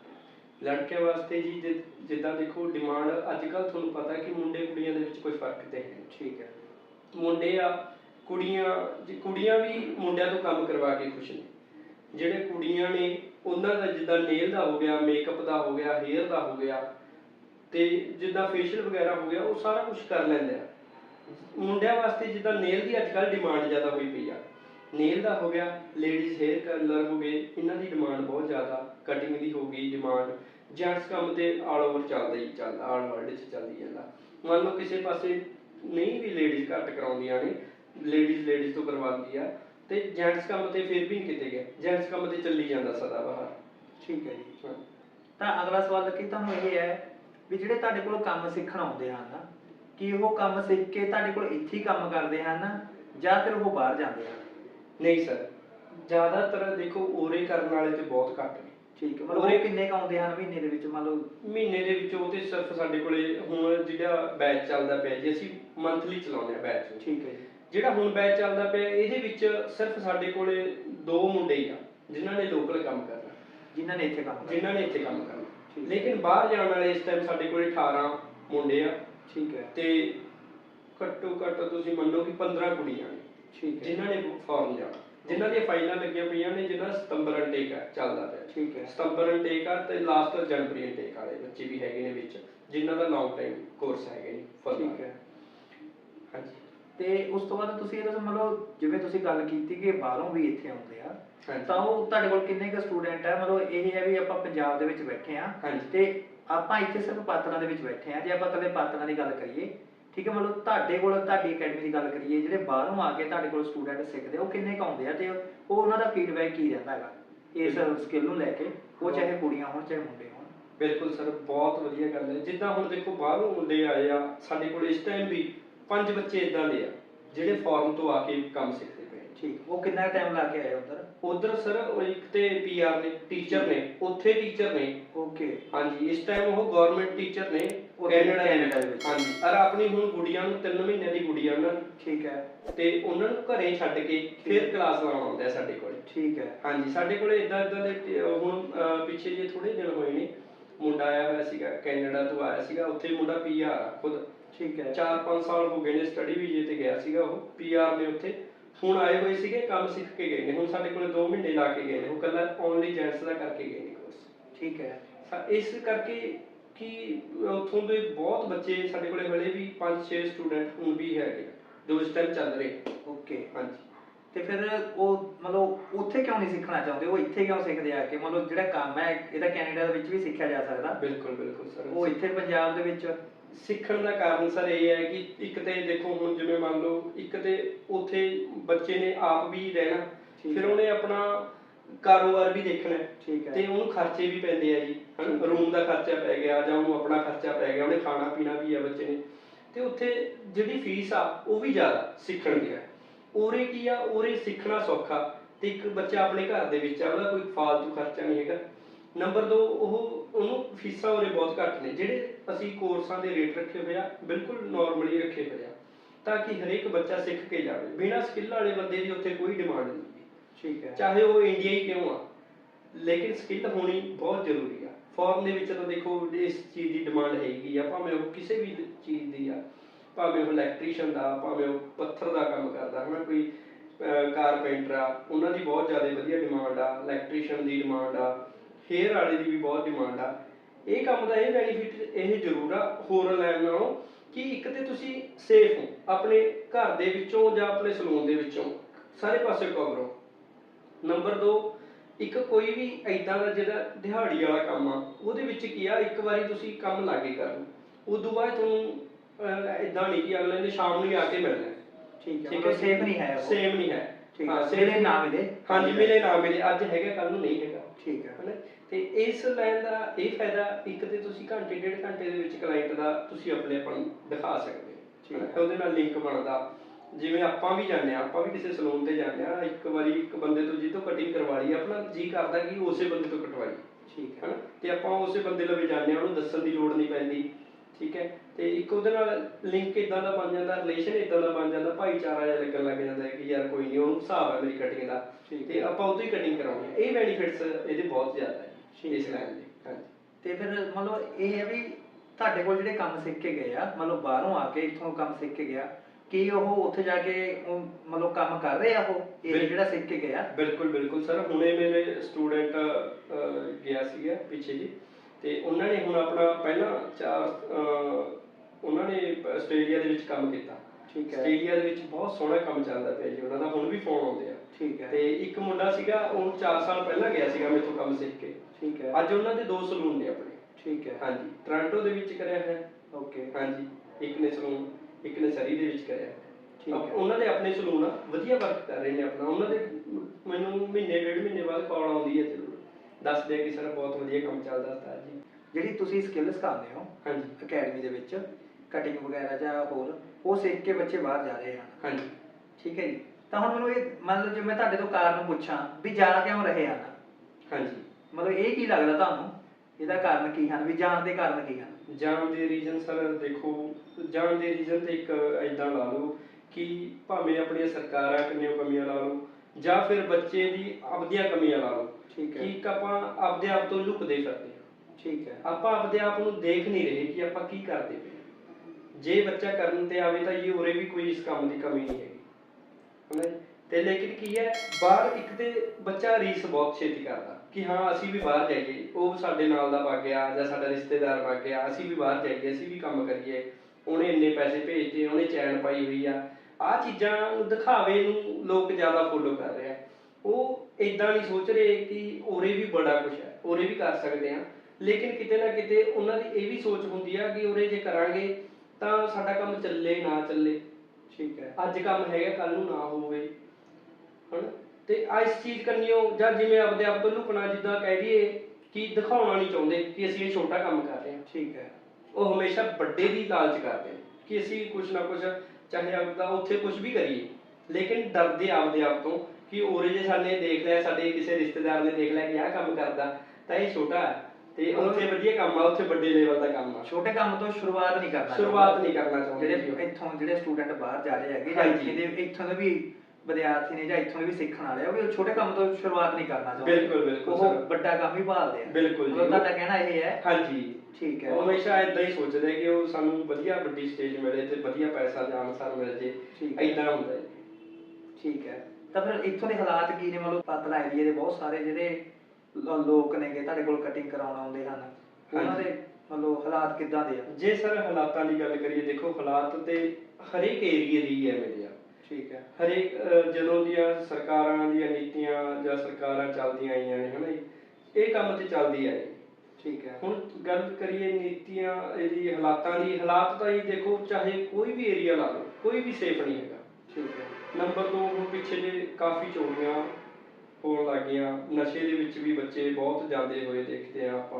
ਲੜਕਿਆਂ ਵਾਸਤੇ ਜੀ ਜਿ- ਜਿੱਦਾਂ ਦੇਖੋ ਡਿਮਾਂਡ ਅੱਜ ਕੱਲ ਤੁਹਾਨੂੰ ਪਤਾ ਕਿ ਮੁੰਡੇ ਕੁੜੀਆਂ ਦੇ ਵਿੱਚ ਕੋਈ ਫ਼ਰਕ ਤੇ ਹੈ ਨਹੀਂ। ਠੀਕ ਹੈ। ਮੁੰਡੇ ਆ ਕੁੜੀਆਂ ਜੀ ਕੁੜੀਆਂ ਵੀ ਮੁੰਡਿਆਂ ਤੋਂ ਕੰਮ ਕਰਵਾ ਕੇ ਖੁਸ਼ ਨੇ। ਜਿਹੜੇ ਕੁੜੀਆਂ ਨੇ ਉਹਨਾਂ ਦਾ ਜਿੱਦਾਂ ਨੇਲ ਦਾ ਹੋ ਗਿਆ ਮੇਕਅਪ ਦਾ ਹੋ ਗਿਆ ਹੇਅਰ ਦਾ ਹੋ ਗਿਆ ਤੇ ਜਿੱਦਾਂ ਫੇਸ਼ੀਅਲ ਵਗੈਰਾ ਹੋ ਗਿਆ ਉਹ ਸਾਰਾ ਕੁਝ ਕਰ ਲੈਂਦੇ ਆ। ਮੁੰਡਿਆਂ ਵਾਸਤੇ ਜਿੱਦਾਂ ਨੇਲ ਦੀ ਅੱਜ ਕੱਲ ਡਿਮਾਂਡ ਜ਼ਿਆਦਾ ਹੋਈ ਪਈ ਆ। ਨੇਲ ਦਾ ਹੋ ਗਿਆ ਲੇਡੀਜ਼ ਹੇਅਰ ਕਲਰ ਹੋ ਗਏ ਇਹਨਾਂ ਦੀ ਡਿਮਾਂਡ ਬਹੁਤ ਜ਼ਿਆਦਾ ਕਟਿੰਗ ਦੀ ਹੋ ਗਈ ਡਿਮਾਂਡ ਜੈਂਟਸ ਕੰਮ ਤੇ ਆਲ ਓਵਰ ਚੱਲਦਾ ਹੀ ਚੱਲਦਾ ਆਲ ਵਰਲਡ 'ਚ ਚੱਲਦੀ ਜਾਂਦਾ। ਮੰਨ ਲਓ ਕਿਸੇ ਪਾਸੇ ਨਹੀਂ ਵੀ ਲੇਡੀਜ਼ ਘੱਟ ਕਰਾਉਂਦੀਆਂ ਨੇ ਲੇਡੀਜ਼ ਲੇਡੀਜ਼ ਤੋਂ ਕਰਵਾਉਂਦੀ ਆ ਤੇ ਜੈਂਟਸ ਕੰਮ ਤੇ ਫਿਰ ਵੀ ਕਿਤੇ ਗਿਆ ਜੈਂਟਸ ਕੰਮ ਤੇ ਚੱਲੀ ਜਾਂਦਾ ਸਦਾ ਬਾਹਰ। ਠੀਕ ਹੈ ਜੀ। ਤਾਂ ਅਗਲਾ ਸਵਾਲ ਕੀ ਤੁਹਾਨੂੰ ਇਹ ਹੈ ਵੀ ਜਿਹੜੇ ਤੁਹਾਡੇ ਕੋਲ ਕੰਮ ਸਿੱਖਣ ਆਉਂਦੇ ਹਨ ਕੀ ਉਹ ਕੰਮ ਸਿੱਖ ਕੇ ਤੁਹਾਡੇ ਕੋਲ ਇੱਥੇ ਹੀ ਕੰਮ ਕਰਦੇ ਹਨ ਜਾਂ ਫਿਰ ਉਹ ਬਾਹਰ ਜਾਂਦੇ ਹਨ? ਨਹੀਂ ਸਰ। ਜ਼ਿਆਦਾਤਰ ਦੇਖੋ ਉਰੇ ਕਰਨ ਵਾਲੇ ਤੇ ਬਹੁਤ ਘੱਟ ਨੇ। ਠੀਕ ਹੈ ਮਤਲਬ ਉਹ ਕਿੰਨੇ ਕੁ ਆਉਂਦੇ ਹਨ ਮਹੀਨੇ ਦੇ ਵਿੱਚ? ਮੰਨ ਲਓ ਮਹੀਨੇ ਦੇ ਵਿੱਚ ਉਹ ਤੇ ਸਿਰਫ ਸਾਡੇ ਕੋਲੇ ਹੁਣ ਜਿਹੜਾ ਬੈਚ ਚੱਲਦਾ ਪਿਆ ਜੀ ਅਸੀਂ ਮੰਥਲੀ ਚਲਾਉਂਦੇ ਆ ਬੈਚ ਠੀਕ ਹੈ ਜੀ। ਜਿਹੜਾ ਹੁਣ ਬੈਚ ਚੱਲਦਾ ਪਿਆ ਇਹਦੇ ਵਿੱਚ ਸਿਰਫ ਸਾਡੇ ਕੋਲੇ ਦੋ ਮੁੰਡੇ ਹੀ ਆ ਜਿਨ੍ਹਾਂ ਨੇ ਲੋਕਲ ਕੰਮ ਕਰਨਾ। ਜਿਨ੍ਹਾਂ ਨੇ ਇੱਥੇ ਕੰਮ ਕਰਨਾ ਜਿਨ੍ਹਾਂ ਨੇ ਇੱਥੇ ਕੰਮ ਕਰਨਾ। ਲੇਕਿਨ ਬਾਹਰ ਜਾਣ ਵਾਲੇ ਇਸ ਟਾਈਮ ਸਾਡੇ ਕੋਲੇ 18 ਮੁੰਡੇ ਆ। ਠੀਕ ਹੈ। ਤੇ ਘੱਟੋ ਘੱਟ ਤੁਸੀਂ ਮੰਨੋ ਕਿ 15 ਕੁੜੀਆਂ ਠੀਕ ਹੈ। ਜਿਨ੍ਹਾਂ ਨੇ ਫੋਰਨ ਜਾਣਾ ਜਿਨ੍ਹਾਂ ਦੀਆਂ ਫਾਈਲਾਂ ਲੱਗੀਆਂ ਪਈਆਂ ਨੇ ਜਿਹਨਾਂ ਸਤੰਬਰ ਇਨਟੇਕ ਆ ਚੱਲਦਾ ਪਿਆ। ਠੀਕ ਹੈ। ਸਤੰਬਰ ਇਨਟੇਕ ਆ ਤੇ ਲਾਸਟ ਜਨਵਰੀ ਇਨਟੇਕ ਵਾਲੇ ਬੱਚੇ ਵੀ ਹੈਗੇ ਨੇ ਵਿੱਚ ਜਿਨ੍ਹਾਂ ਦਾ ਲੌਂਗ ਟਾਈਮ ਕੋਰਸ ਹੈਗੇ ਨੇ ਠੀਕ ਹੈ। ਹਾਂਜੀ। ਤੇ ਉਸ ਤੋਂ ਬਾਅਦ ਤੁਸੀਂ ਇਹਦਾ ਮਤਲਬ ਜਿਵੇਂ ਤੁਸੀਂ ਗੱਲ ਕੀਤੀ ਕਿ ਬਾਹਰੋਂ ਵੀ ਇੱਥੇ ਆਉਂਦੇ ਆ। ਤਾਂ ਉਹ ਤੁਹਾਡੇ ਕੋਲ ਕਿੰਨੇ ਕੁ ਸਟੂਡੈਂਟ ਹੈ ਮਤਲਬ ਇਹ ਹੈ ਵੀ ਆਪਾਂ ਪੰਜਾਬ ਦੇ ਵਿੱਚ ਬੈਠੇ ਆ। ਤੇ ਆਪਾਂ ਇੱਥੇ ਸਿਰਫ ਪਾਤੜਾਂ ਦੇ ਵਿੱਚ ਬੈਠੇ ਆ। ਜੇ ਆਪਾਂ ਕਦੇ ਪਾਤੜਾਂ ਦੀ ਗੱਲ ਕਰੀਏ ਠੀਕ ਹੈ ਮਤਲਬ ਤੁਹਾਡੇ ਕੋਲ ਤੁਹਾਡੀ ਅਕੈਡਮੀ ਦੀ ਗੱਲ ਕਰੀਏ ਜਿਹੜੇ ਬਾਹਰੋਂ ਆ ਕੇ ਤੁਹਾਡੇ ਕੋਲ ਸਟੂਡੈਂਟ ਸਿੱਖਦੇ ਉਹ ਕਿੰਨੇ ਕੁ ਆਉਂਦੇ ਆ ਤੇ ਉਹ ਉਹਨਾਂ ਦਾ ਫੀਡਬੈਕ ਕੀ ਰਹਿੰਦਾ ਹੈਗਾ? ਇਸ ਸਕਿੱਲ ਨੂੰ ਲੈ ਕੇ ਉਹ ਚਾਹੇ ਕੁੜੀਆਂ ਹੋਣ ਚਾਹੇ ਮੁੰਡੇ ਹੋਣ। ਬਿਲਕੁਲ ਸਰ ਬਹੁਤ ਵਧੀਆ ਗੱਲ ਹੈ। ਜਿੱਦਾਂ ਹੁਣ ਦੇਖੋ ਬਾਹਰੋਂ ਮੁੰਡੇ ਆਏ ਆ ਸਾਡੇ ਕੋਲ ਇਸ ਟਾਈਮ ਵੀ ਪੰਜ ਬੱਚੇ ਇਦਾਂ ਦੇ ਆ ਜਿਹੜੇ ਫੋਰਨ ਤੋਂ ਆ ਕੇ ਕੰਮ ਨੇ ਠੀਕ ਉਹ ਕਿੰਨਾ ਟਾਈਮ ਲਾ ਕੇ ਆਏ ਉਧਰ? ਉਧਰ ਸਰ ਉਹ ਇੱਕ ਤੇ ਪੀਆਰ ਨੇ ਟੀਚਰ ਨੇ ਉੱਥੇ ਟੀਚਰ ਨੇ। ਓਕੇ ਹਾਂਜੀ ਇਸ ਟਾਈਮ ਉਹ ਗਵਰਨਮੈਂਟ ਟੀਚਰ ਨੇ ਉੱਥੇ ਕੈਨੇਡਾ ਕੈਨੇਡਾ ਦੇ ਵਿੱਚ। ਹਾਂਜੀ ਔਰ ਆਪਣੀ ਹੁਣ ਗੁੜੀਆਂ ਨੂੰ 3 ਮਹੀਨਿਆਂ ਦੀ ਗੁੜੀਆ ਉਹਨਾਂ ਦੀ ਠੀਕ ਹੈ। ਤੇ ਉਹਨਾਂ ਨੂੰ ਘਰੇ ਛੱਡ ਕੇ ਫਿਰ ਕਲਾਸ ਲਾਉਣ ਆਉਂਦੇ ਆ ਸਾਡੇ ਕੋਲੇ। ਠੀਕ ਹੈ। ਹਾਂਜੀ ਸਾਡੇ ਕੋਲੇ ਇਦਾਂ ਇਦਾਂ ਦੇ ਟ- ਹੁਣ ਅਹ, ਪਿੱਛੇ ਜੇ ਥੋੜੇ ਦਿਨ ਹੋਏ ਨੇ। ਮੁੰਡਾ ਆਇਆ ਹੋਇਆ ਸੀਗਾ ਕੈਨੇਡਾ ਤੋਂ ਆਇਆ ਸੀਗਾ ਉੱਥੇ ਮੁੰਡਾ ਪੀਆਰ ਆ ਖੁਦ। ਠੀਕ ਹੈ। 4-5 ਸਾਲ ਹੋ ਗਏ ਨੇ ਸਟੱਡੀ ਵੀਜ਼ੇ ਤੇ ਗਿਆ ਸੀਗਾ ਉਹ ਪੀਆਰ ਨੇ ਉੱਥੇ। ਹੁਣ ਆਏ ਹੋਏ ਸੀਗੇ ਕੰਮ ਸਿੱਖ ਕੇ ਗਏ ਨੇ ਹੁਣ ਸਾਡੇ ਕੋਲੇ 2 ਮਹੀਨੇ ਲਾ ਕੇ ਗਏ ਨੇ ਉਹ ਕੱਲਾ ਓਨਲੀ ਜੈਂਟਸ ਦਾ ਕਰਕੇ ਗਏ ਨੇ ਕੋਰਸ ਠੀਕ ਹੈ। ਇਸ ਕਰਕੇ ਕਿ ਉੱਥੋਂ ਦੇ ਬਹੁਤ ਬੱਚੇ ਸਾਡੇ ਕੋਲੇ ਹਲੇ ਵੀ 5-6 ਸਟੂਡੈਂਟ ਹੁਣ ਵੀ ਹੈਗੇ ਜੋ ਇਸ ਟਾਈਮ ਚੱਲ ਰਹੇ। ਓਕੇ। ਹਾਂਜੀ। ਤੇ ਫਿਰ ਉਹ ਮਤਲਬ ਉੱਥੇ ਕਿਉਂ ਨਹੀਂ ਸਿੱਖਣਾ ਚਾਹੁੰਦੇ? ਉਹ ਇੱਥੇ ਕਿਉਂ ਸਿੱਖਦੇ ਆ ਕਿ? ਮਤਲਬ ਜਿਹੜਾ ਕੰਮ ਹੈ ਇਹਦਾ ਕੈਨੇਡਾ ਦੇ ਵਿੱਚ ਵੀ ਸਿੱਖਿਆ ਜਾ ਸਕਦਾ? ਬਿਲਕੁਲ ਬਿਲਕੁਲ ਸਰ। ਉਹ ਇੱਥੇ ਪੰਜਾਬ ਦੇ ਵਿੱਚ? ਸਿੱਖਣ ਦਾ ਕਾਰਨ ਸਰ ਇਹ ਹੈ ਕਿ ਇੱਕ ਤੇ ਦੇਖੋ ਹੁਣ ਜਿਵੇਂ ਮੰਨ ਲਓ ਇੱਕ ਤੇ ਉੱਥੇ ਬੱਚੇ ਨੇ ਆਪ ਵੀ ਰਹਿਣਾ ਫਿਰ। ਉਹਨੇ ਆਪਣਾ ਕਾਰੋਬਾਰ ਵੀ ਦੇਖਣਾ ਹੈ। ਠੀਕ ਹੈ ਤੇ ਉਹਨੂੰ ਖਰਚੇ ਵੀ ਪੈਂਦੇ ਆ ਜੀ। ਰੂਮ ਦਾ ਖਰਚਾ ਪੈ ਗਿਆ ਜਾਂ ਉਹਨੂੰ ਆਪਣਾ ਖਰਚਾ ਪੈ ਗਿਆ ਉਹਨੇ ਖਾਣਾ ਪੀਣਾ ਵੀ ਆ ਬੱਚੇ ਨੇ ਤੇ ਉੱਥੇ ਜਿਹੜੀ ਫੀਸ ਆ ਉਹ ਵੀ ਜ਼ਿਆਦਾ ਸਿੱਖਣ ਦੀ ਹੈ ਉਰੇ ਕੀ ਆ ਉਰੇ ਸਿੱਖਣਾ ਸੌਖਾ ਤੇ ਇੱਕ ਬੱਚਾ ਆਪਣੇ ਘਰ ਦੇ ਵਿੱਚ ਆ ਉਹਦਾ ਕੋਈ ਫਾਲਤੂ ਖਰਚਾ ਨਹੀਂ ਹੈਗਾ ਨੰਬਰ 2 ਉਹ ਉਹਨੂੰ ਫੀਸਾਂ ਉਰੇ ਬਹੁਤ ਘੱਟ ਨੇ ਜਿਹੜੇ ਅਸੀਂ ਕੋਰਸਾਂ ਦੇ ਰੇਟ ਰੱਖੇ ਹੋਏ ਆ ਬਿਲਕੁਲ ਨਾਰਮਲੀ ਰੱਖੇ ਹੋਏ ਆ ਤਾਂ ਕਿ ਹਰੇਕ ਬੱਚਾ ਸਿੱਖ ਕੇ ਜਾਵੇ। ਬਿਨਾਂ ਸਕਿੱਲ ਵਾਲੇ ਬੰਦੇ ਦੀ ਉੱਥੇ ਕੋਈ ਡਿਮਾਂਡ ਨਹੀਂ ਠੀਕ ਹੈ। ਚਾਹੇ ਉਹ ਇੰਡੀਆ ਹੀ ਕਿਉਂ ਆ ਲੇਕਿਨ ਸਕਿੱਲ ਹੋਣੀ ਬਹੁਤ ਜ਼ਰੂਰੀ ਆ। ਫੋਰਨ ਦੇ ਵਿੱਚ ਤਾਂ ਦੇਖੋ ਇਸ ਚੀਜ਼ ਦੀ ਡਿਮਾਂਡ ਹੈਗੀ ਆ ਭਾਵੇਂ ਉਹ ਕਿਸੇ ਵੀ ਚੀਜ਼ ਦੀ ਆ ਭਾਵੇਂ ਉਹ ਇਲੈਕਟ੍ਰੀਸ਼ੀਅਨ ਦਾ ਭਾਵੇਂ ਉਹ ਪੱਥਰ ਦਾ ਕੰਮ ਕਰਦਾ ਹਨਾ ਕੋਈ ਕਾਰਪੈਂਟਰ ਆ ਉਹਨਾਂ ਦੀ ਬਹੁਤ ਜ਼ਿਆਦਾ ਵਧੀਆ ਡਿਮਾਂਡ ਆ ਇਲੈਕਟ੍ਰੀਸ਼ੀਅਨ ਦੀ ਡਿਮਾਂਡ ਆ ਹੇਅਰ ਵਾਲੇ ਦੀ ਵੀ ਬਹੁਤ ਡਿਮਾਂਡ ਆ। ਇਹ ਕੰਮ ਦਾ ਇਹ ਬੈਨੀਫਿਟ ਇਹ ਜ਼ਰੂਰ ਆ ਹੋਰ ਲੈਣ ਨਾਲੋਂ ਕਿ ਇੱਕ ਤੇ ਤੁਸੀਂ ਸੇਫ ਹੋ ਆਪਣੇ ਘਰ ਦੇ ਵਿੱਚੋਂ ਜਾਂ ਆਪਣੇ ਸਲੂਨ ਦੇ ਵਿੱਚੋਂ ਸਾਰੇ ਪਾਸੇ ਕਵਰ ਹੋ। ਨੰਬਰ 2 ਇੱਕ ਕੋਈ ਵੀ ਐਦਾਂ ਦਾ ਜਿਹੜਾ ਦਿਹਾੜੀ ਵਾਲਾ ਕੰਮ ਆ ਉਹਦੇ ਵਿੱਚ ਕੀ ਆ ਇੱਕ ਵਾਰੀ ਤੁਸੀਂ ਕੰਮ ਲਾਗੇ ਕਰਨ ਉਦੋਂ ਬਾਅਦ ਤੁਹਾਨੂੰ ਐਦਾਂ ਨਹੀਂ ਕਿ ਅਗਲੇ ਨੇ ਸ਼ਾਮ ਨੂੰ ਆ ਕੇ ਮਿਲਣਾ। ਠੀਕ ਹੈ ਮਤਲਬ ਹੈ ਸੇਫ ਨਹੀਂ ਹੈ ਉਹ। ਸੇਮ ਨਹੀਂ ਹੈ। ਠੀਕ ਹਾਂ, ਮਿਲੇ ਨਾ ਮਿਲੇ। ਹਾਂਜੀ ਮਿਲੇ ਨਾ ਮਿਲੇ। ਅੱਜ ਹੈਗਾ ਕੱਲ ਨੂੰ ਨਹੀਂ ਹੈਗਾ। ਠੀਕ ਹੈ ਤੇ ਇਸ ਲਾਈਨ ਦਾ ਇਹ ਫਾਇਦਾ ਇੱਕ ਤੇ ਤੁਸੀਂ ਘੰਟੇ ਡੇਢ ਘੰਟੇ ਦੇ ਵਿੱਚ ਕਲਾਇੰਟ ਦਾ ਤੁਸੀਂ ਆਪਣੇ ਆਪ ਨੂੰ ਦਿਖਾ ਸਕਦੇ ਹੋ। ਠੀਕ ਹੈ। ਉਹਦੇ ਨਾਲ ਲਿੰਕ ਬਣਦਾ। ਜਿਵੇਂ ਆਪਾਂ ਵੀ ਜਾਂਦੇ ਆ ਆਪਾਂ ਵੀ ਕਿਸੇ ਸਲੂਨ ਤੇ ਜਾਂਦੇ ਆ ਇੱਕ ਵਾਰੀ ਇੱਕ ਬੰਦੇ ਤੋਂ ਜਿੱਦੋਂ ਕਟਿੰਗ ਕਰਵਾ ਲਈ ਆਪਣਾ ਜੀ ਕਰਦਾ ਕਿ ਉਸੇ ਬੰਦੇ ਤੋਂ ਕਟਵਾਈ। ਠੀਕ ਹੈ। ਹਨਾ? ਤੇ ਆਪਾਂ ਉਸੇ ਬੰਦੇ ਲਵੇ ਜਾਂਦੇ ਆ ਉਹਨੂੰ ਦੱਸਣ ਦੀ ਲੋੜ ਨਹੀਂ ਪੈਂਦੀ। ਠੀਕ ਹੈ? ਤੇ ਇੱਕ ਉਹਦੇ ਨਾਲ ਲਿੰਕ ਇਦਾਂ ਦਾ ਬਣ ਜਾਂਦਾ ਰਿਲੇਸ਼ਨ ਇਦਾਂ ਦਾ ਬਣ ਜਾਂਦਾ ਭਾਈਚਾਰਾ ਜਿਹਾ ਲੱਗਣ ਲੱਗ ਜਾਂਦਾ ਹੈ ਕਿ ਯਾਰ ਕੋਈ ਨਹੀਂ ਉਹਨੂੰ ਹਿਸਾਬ ਹੈ ਮੇਰੀ ਕਟਿੰਗ ਦਾ। ਤੇ। ਆਪਾਂ ਉਦੋਂ ਹੀ ਕਟਿੰਗ ਕਰਾਉਣੀ ਹੈ। ਇਹ ਬੈਨੀਫਿਟਸ ਇਹਦੇ ਬਹੁਤ ਜ਼ਿਆਦਾ ਇਸ। ਲਾਈਨ ਦੇ ਹਾਂਜੀ। ਤੇ ਫਿਰ ਮਤਲਬ ਇਹ ਹੈ ਵੀ ਤੁਹਾਡੇ ਕੋਲ ਜਿਹੜੇ ਕੰਮ ਸਿੱਖ ਕੇ ਗਏ ਆ ਮਤਲਬ ਬਾਹਰੋਂ ਆ ਕੇ ਇੱਥੋਂ ਕੰਮ ਸਿੱਖ ਕੇ ਗਿਆ ਕੀ ਉਹ ਉੱਥੇ ਜਾ ਕੇ ਉਹ ਮਤਲਬ ਕੰਮ ਕਰ ਰਹੇ ਆ ਉਹ ਇਹ ਬਿਲ- ਜਿਹੜਾ ਸਿੱਖ ਕੇ ਗਿਆ? ਬਿਲਕੁਲ ਬਿਲਕੁਲ ਸਰ। ਹੁਣੇ ਮੇਰੇ ਸਟੂਡੈਂਟ ਗਿਆ ਸੀਗਾ ਪਿੱਛੇ ਜੀ ਤੇ ਉਹਨਾਂ ਨੇ ਹੁਣ ਆਪਣਾ ਪਹਿਲਾਂ ਚਾਰ ਅਹ, ਉਹਨਾਂ ਨੇ ਆਸਟ੍ਰੇਲੀਆ ਦੇ ਵਿੱਚ ਕੰਮ ਕੀਤਾ। ਠੀਕ ਹੈ। ਆਸਟ੍ਰੇਲੀਆ ਦੇ ਵਿੱਚ ਬਹੁਤ ਸੋਹਣਾ ਕੰਮ ਚੱਲਦਾ ਪਿਆ ਜੀ ਉਹਨਾਂ ਦਾ ਹੁਣ ਵੀ ਫੋਨ ਆਉਂਦੇ ਆ। ਠੀਕ ਹੈ। ਤੇ ਇੱਕ ਮੁੰਡਾ ਸੀਗਾ ਉਹ 4 ਸਾਲ ਪਹਿਲਾਂ ਗਿਆ ਸੀਗਾ ਮੇਥੋਂ ਕੰਮ ਸਿੱਖ ਕੇ। ਠੀਕ ਹੈ। ਅੱਜ ਉਹਨਾਂ ਦੇ ਦੋ ਸਲੂਨ ਨੇ ਆਪਣੇ। ਠੀਕ ਹੈ। ਹਾਂਜੀ। ਟੋਰਾਂਟੋ ਦੇ ਵਿੱਚ ਕਰਿਆ ਹੈ। ਓਕੇ ਹਾਂਜੀ। ਇੱਕ ਨੇ ਸਲੂਨ ਇੱਕ ਨੇ ਸਰੀ ਦੇ ਵਿੱਚ ਕਰਿਆ। ਠੀਕ ਹੈ। ਉਹਨਾਂ ਦੇ ਆਪਣੇ ਸਲੂਨ ਆ। ਵਧੀਆ ਵਰਕ ਕਰ ਰਹੇ ਨੇ ਆਪਣਾ। ਉਹਨਾਂ ਦੇ ਮੈਨੂੰ ਮਹੀਨੇ ਡੇਢ ਮਹੀਨੇ ਬਾਅਦ ਕਾਲ ਆਉਂਦੀ ਹੈ ਜ਼ਰੂਰ। ਦੱਸਦੇ ਕਿ ਸਰ ਬਹੁਤ ਵਧੀਆ ਕੰਮ ਚੱਲਦਾ ਉਸਤਾਦ ਜੀ। ਜਿਹੜੀ ਤੁਸੀਂ ਸਕਿੱਲ ਸਿਖਾਉਂਦੇ ਹੋ ਹਾਂਜੀ। ਅਕੈਡਮੀ ਦੇ ਵਿੱਚ ਕਟਿੰਗ ਵਗੈਰਾ ਜਾਂ ਹੋਰ ਉਹ ਸਿੱਖ ਕੇ ਬੱਚੇ ਬਾਹਰ ਜਾ ਰਹੇ ਹਨ। ਹਾਂਜੀ। ਠੀਕ ਹੈ ਜੀ। ਤਾਂ ਹੁਣ ਮੈਨੂੰ ਇਹ ਮੰਨ ਲਓ ਜੇ ਮੈਂ ਤੁਹਾਡੇ ਤੋਂ ਕਾਰਨ ਪੁੱਛਾਂ ਵੀ ਜਾ ਕਿਉਂ ਰਹੇ ਹਨ? ਹਾਂਜੀ। ਮਤਲਬ ਇਹ ਕੀ ਲੱਗਦਾ ਤੁਹਾਨੂੰ? ਇਹਦਾ ਕਾਰਨ ਕੀ ਹਨ? ਵੀ ਜਾਣ ਦੇ ਕਾਰਨ ਕੀ ਹਨ? ਜਾਣ ਦੇ ਰੀਜਨ ਸਰ ਦੇਖੋ ਜਾਣ ਦੇ ਰੀਜਨ ਤੇ ਇੱਕ ਐਦਾਂ ਲਾ ਲਓ ਕਿ ਭਾਵੇਂ ਆਪਣੀਆਂ ਸਰਕਾਰਾਂ ਕਿੰਨੀਆਂ ਕਮੀਆਂ ਲਾ ਲਓ ਜਾਂ ਫਿਰ ਬੱਚੇ ਦੀ ਆਪਦੀਆਂ ਕਮੀਆਂ ਲਾ ਲਓ ਠੀਕ ਹੈ। ਕਿ ਆਪਾਂ ਆਪਦੇ ਆਪ ਤੋਂ ਲੁਕਦੇ ਫਿਰਦੇ ਹਾਂ। ਠੀਕ ਹੈ। ਆਪਾਂ ਆਪਦੇ ਆਪ ਨੂੰ ਦੇਖ ਨਹੀਂ ਰਹੇ ਕਿ ਆਪਾਂ ਕੀ ਕਰਦੇ ਪਏ। ਜੇ ਬੱਚਾ ਕਰਨ ਤੇ ਆਵੇ ਤਾਂ ਇਹ ਉਰੇ ਵੀ ਕੋਈ ਇਸ ਕੰਮ ਦੀ ਕਮੀ ਨਹੀਂ ਹੈਗੀ? ਤੇ ਲੇਕਿਨ ਕੀ ਹੈ ਬਾਹਰ ਇੱਕ ਤੇ ਬੱਚਾ ਰੀਸ ਬਹੁਤ ਛੇਤੀ ਕਰਦਾ ਕਿ ਹਾਂ ਅਸੀਂ ਵੀ ਬਾਹਰ ਜਾਈਏ ਉਹ ਸਾਡੇ ਨਾਲ ਦਾ ਵਗ ਗਿਆ ਜਾਂ ਸਾਡਾ ਰਿਸ਼ਤੇਦਾਰ ਵਗ ਗਿਆ ਅਸੀਂ ਵੀ ਬਾਹਰ ਜਾਈਏ ਅਸੀਂ ਵੀ ਕੰਮ ਕਰੀਏ ਉਹਨੇ ਇੰਨੇ ਪੈਸੇ ਭੇਜਤੇ ਉਹਨੇ ਚੈਨ ਪਾਈ ਹੋਈ ਆ। ਆਹ ਚੀਜ਼ਾਂ ਨੂੰ ਦਿਖਾਵੇ ਨੂੰ ਲੋਕ ਜ਼ਿਆਦਾ ਫੋਲੋ ਕਰ ਰਹੇ ਆ। ਉਹ ਇਦਾਂ ਨਹੀਂ ਸੋਚ ਰਹੇ ਕਿ ਉਰੇ ਵੀ ਬੜਾ ਕੁਝ ਹੈ ਉਰੇ ਵੀ ਕਰ ਸਕਦੇ ਆ। ਲੇਕਿਨ ਕਿਤੇ ਨਾ ਕਿਤੇ ਉਹਨਾਂ ਦੀ ਇਹ ਵੀ ਸੋਚ ਹੁੰਦੀ ਆ ਕਿ ਉਰੇ ਜੇ ਕਰਾਂਗੇ ਤਾਂ ਸਾਡਾ ਕੰਮ ਚੱਲੇ ਨਾ ਚੱਲੇ। ਠੀਕ ਹੈ। ਅੱਜ ਕੰਮ ਹੈਗਾ ਕੱਲ ਨੂੰ ਨਾ ਹੋਵੇ। ਹਨਾ? ਤੇ ਆ ਇਸ ਚੀਜ਼ ਕੰਨਿਓ ਜਾਂ ਜਿਵੇਂ ਆਪਦੇ ਆਪ ਤੋਂ ਲੁਕਣਾ ਜਿੱਦਾਂ ਕਹਿ ਦਈਏ ਕਿ ਦਿਖਾਉਣਾ ਨਹੀਂ ਚਾਹੁੰਦੇ ਕਿ ਅਸੀਂ ਇਹ ਛੋਟਾ ਕੰਮ ਕਰ ਰਹੇ ਹਾਂ। ਠੀਕ ਹੈ। ਉਹ ਹਮੇਸ਼ਾ ਵੱਡੇ ਦੀ ਲਾਲਚ ਕਰਦੇ ਨੇ ਕਿ ਅਸੀਂ ਕੁਝ ਨਾ ਕੁਝ ਚਾਹੇ ਆਪਦਾ ਉੱਥੇ ਕੁਝ ਵੀ ਕਰੀਏ ਲੇਕਿਨ ਡਰਦੇ ਆਪਦੇ ਆਪ ਤੋਂ ਕਿ ਉਹਰੇ ਜੇ ਸਾਨੇ ਦੇਖ ਲਿਆ ਸਾਡੇ ਕਿਸੇ ਰਿਸ਼ਤੇਦਾਰ ਨੇ ਦੇਖ ਲਿਆ ਕਿ ਆਹ ਕੰਮ ਕਰਦਾ ਤਾਂ ਇਹ ਛੋਟਾ ਹੈ। ਤੇ ਉੱਥੇ ਵਧੀਆ ਕੰਮ ਆ ਉੱਥੇ ਵੱਡੇ ਲੈਵਲ ਦਾ ਕੰਮ ਆ। ਛੋਟੇ ਕੰਮ ਤੋਂ ਸ਼ੁਰੂਆਤ ਨਹੀਂ ਕਰਨਾ ਸ਼ੁਰੂਆਤ ਨਹੀਂ ਕਰਨਾ ਚਾਹੁੰਦੇ। ਜਿਹੜੇ ਇੱਥੋਂ ਜਿਹੜੇ ਸਟੂਡੈਂਟ ਬਾਹਰ ਜਾ ਰਹੇ ਹੈਗੇ ਜਾਂ। ਇੱਥੇ ਦੇ ਇੱਥੋਂ ਦੇ ਵੀ ਵਿਦਿਆਰਥੀ ਨੇ ਜਾਂ ਇੱਥੋਂ ਦੇ ਵੀ ਸਿੱਖਣ ਵਾਲੇ ਆ ਉਹ ਵੀ ਛੋਟੇ ਕੰਮ ਤੋਂ ਸ਼ੁਰੂਆਤ ਨਹੀਂ ਕਰਨਾ ਚਾਹੁੰਦੇ। ਬਿਲਕੁਲ, ਬਿਲਕੁਲ ਉਹ ਸਰ। ਵੱਡਾ ਕੰਮ ਹੀ ਭਾਲਦੇ ਆ। ਬਿਲਕੁਲ ਜੀ। ਤੁਹਾਡਾ ਕਹਿਣਾ ਇਹ ਹੈ। ਹਾਂਜੀ। ਠੀਕ ਹੈ। ਉਹ ਹਮੇਸ਼ਾ ਇਦਾਂ ਹੀ ਸੋਚਦੇ ਕਿ ਉਹ ਸਾਨੂੰ ਵਧੀਆ ਵੱਡੀ ਸਟੇਜ ਮਿਲੇ ਤੇ ਵਧੀਆ ਪੈਸਾ ਜਾਣ ਸਾਰ ਮਿਲ ਜੇ। ਠੀਕ ਹੈ। ਇਦਾਂ ਹੁੰਦਾ ਹੈ ਠੀਕ ਹੈ। ਤਾਂ ਫਿਰ ਇੱਥੋਂ ਦੇ ਹਾਲਾਤ ਕੀ ਨੇ? ਮਤਲਬ ਪਾਤਲਾ ਏਰੀਏ ਦੇ ਬਹੁਤ ਸਾਰੇ ਜਿਹੜੇ ਲ- ਲੋਕ ਨੇਗੇ ਤੁਹਾਡੇ ਕੋਲ ਕਟਿੰਗ ਕਰਾਉਣ ਆਉਂਦੇ ਹਨ। ਉਹਨਾਂ ਹਾਂਜੀ। ਦੇ ਮਤਲਬ ਹਾਲਾਤ ਕਿੱਦਾਂ ਦੇ ਆ? ਜੇ ਸਰ ਹਾਲਾਤਾਂ ਦੀ ਗੱਲ ਕਰੀਏ ਦੇਖੋ ਹਾਲਾਤ ਤੇ ਹਰੇਕ ਏਰੀਏ ਦੀ ਹੈ ਮੇਰੇ ਆ ਠੀਕ ਹੈ। ਹਰੇਕ ਜਦੋਂ ਦੀਆਂ ਸਰਕਾਰਾਂ ਦੀਆਂ ਨੀਤੀਆਂ ਜਾਂ ਸਰਕਾਰਾਂ ਚੱਲਦੀਆਂ ਆਈਆਂ ਨੇ ਹਨਾ ਜੀ, ਇਹ ਕੰਮ ਤੇ ਚੱਲਦੀ ਆਈ ਠੀਕ ਹੈ। ਹੁਣ ਗੱਲ ਕਰੀਏ ਨੀਤੀਆਂ ਇਹਦੀ ਹਾਲਾਤਾਂ ਦੀ ਹਾਲਾਤ ਤਾਂ ਇਹ ਦੇਖੋ ਚਾਹੇ ਕੋਈ ਵੀ ਏਰੀਆ ਲਾ ਲਓ ਕੋਈ ਵੀ ਸੇਫ ਨਹੀਂ ਹੈਗਾ। ਠੀਕ ਹੈ। ਨੰਬਰ 2 ਹੁਣ ਪਿੱਛੇ ਜੇ ਕਾਫੀ ਚੋਰੀਆਂ ਹੋਣ ਲੱਗੀਆਂ ਨਸ਼ੇ ਦੇ ਵਿੱਚ ਵੀ ਬੱਚੇ ਬਹੁਤ ਜਾਂਦੇ ਹੋਏ ਦੇਖਦੇ ਆ ਆਪਾਂ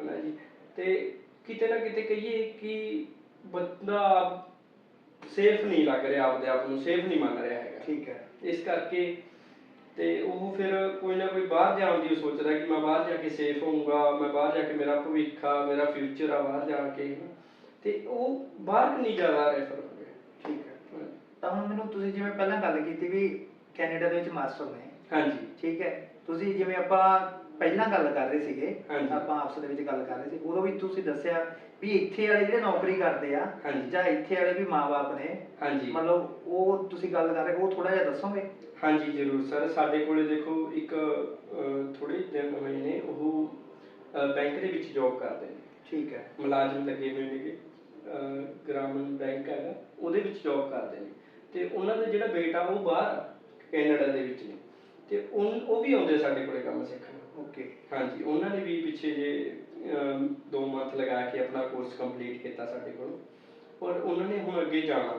ਹਨਾ ਜੀ। ਤੇ ਕਿਤੇ ਨਾ ਕਿਤੇ ਕਹੀਏ ਕਿ ਬੰਦਾ ਸੇਫ ਨਹੀਂ ਲੱਗ ਰਿਹਾ ਆਪਦੇ ਆਪ ਨੂੰ ਸੇਫ ਨਹੀਂ ਮੰਨ ਰਿਹਾ ਹੈਗਾ। ਠੀਕ ਹੈ। ਇਸ ਕਰਕੇ ਤੇ ਉਹ ਫਿਰ ਕੋਈ ਨਾ ਕੋਈ ਬਾਹਰ ਜਾਣ ਦੀ ਸੋਚਦਾ ਕਿ ਮੈਂ ਬਾਹਰ ਜਾ ਕੇ ਸੇਫ ਹੋਊਂਗਾ ਮੈਂ ਬਾਹਰ ਜਾ ਕੇ ਮੇਰਾ ਭਵਿੱਖ ਆ ਮੇਰਾ ਫਿਊਚਰ ਆ ਬਾਹਰ ਜਾ ਕੇ। ਤੇ ਉਹ ਬਾਹਰ ਨਹੀਂ ਜ਼ਿਆਦਾ ਰੈਫਰ ਹੋ ਗਿਆ ਠੀਕ ਹੈ। ਤਾਂ ਹੁਣ ਮੈਨੂੰ ਤੁਸੀਂ ਜਿਵੇਂ ਪਹਿਲਾਂ ਗੱਲ ਕੀਤੀ ਵੀ ਕੈਨੇਡਾ ਦੇ ਵਿੱਚ ਮਾਸਟਰ ਨੇ। ਹਾਂਜੀ। ਠੀਕ ਹੈ। ਤੁਸੀਂ ਜਿਵੇਂ ਆਪਾਂ ਪਹਿਲਾਂ ਗੱਲ ਕਰ ਰਹੇ ਸੀਗੇ ਹਾਂਜੀ। ਆਪਾਂ ਆਪਸ ਦੇ ਵਿੱਚ ਗੱਲ ਕਰ ਰਹੇ ਸੀ। ਉਦੋਂ ਵੀ ਤੁਸੀਂ ਦੱਸਿਆ ਵੀ ਇੱਥੇ ਵਾਲੇ ਜਿਹੜੇ ਨੌਕਰੀ ਕਰਦੇ ਆ ਹਾਂਜੀ। ਜਾਂ ਇੱਥੇ ਵਾਲੇ ਵੀ ਮਾਪੇ ਨੇ ਹਾਂਜੀ। ਮਤਲਬ ਉਹ ਤੁਸੀਂ ਗੱਲ ਕਰ ਰਹੇ ਉਹ ਥੋੜਾ ਜਿਹਾ ਦੱਸੋਗੇ? ਹਾਂਜੀ ਜ਼ਰੂਰ ਸਰ। ਸਾਡੇ ਕੋਲੇ ਦੇਖੋ ਇੱਕ ਥੋੜੇ ਦਿਨ ਹੋਏ ਨੇ ਉਹ ਬੈਂਕ ਦੇ ਵਿੱਚ ਜੌਬ ਕਰਦੇ ਨੇ। ਠੀਕ ਹੈ। ਮੁਲਾਜ਼ਮ ਲੱਗੇ ਹੋਏ ਨੇਗੇ ਅਹ, ਗ੍ਰਾਮੀਣ ਬੈਂਕ ਹੈਗਾ ਉਹਦੇ ਵਿੱਚ ਜੌਬ ਕਰਦੇ ਨੇ। ਤੇ ਉਹਨਾਂ ਦਾ ਜਿਹੜਾ ਬੇਟਾ ਉਹ ਬਾਹਰ ਆ, ਕੈਨੇਡਾ ਦੇ ਵਿੱਚ ਨੇ। ਤੇ ਉਨ- ਉਹ ਵੀ ਆਉਂਦੇ ਸਾਡੇ ਕੋਲੇ ਕੰਮ ਸਿੱਖਣ। ਓਕੇ ਹਾਂਜੀ ਉਹਨਾਂ ਨੇ ਵੀ ਪਿੱਛੇ ਜੇ 2 ਮੰਥ ਲਗਾ ਕੇ ਆਪਣਾ ਕੋਰਸ ਕੰਪਲੀਟ ਕੀਤਾ ਸਾਡੇ ਕੋਲ। ਔਰ ਉਹਨਾਂ ਨੇ ਹੁਣ ਅੱਗੇ ਜਾਣਾ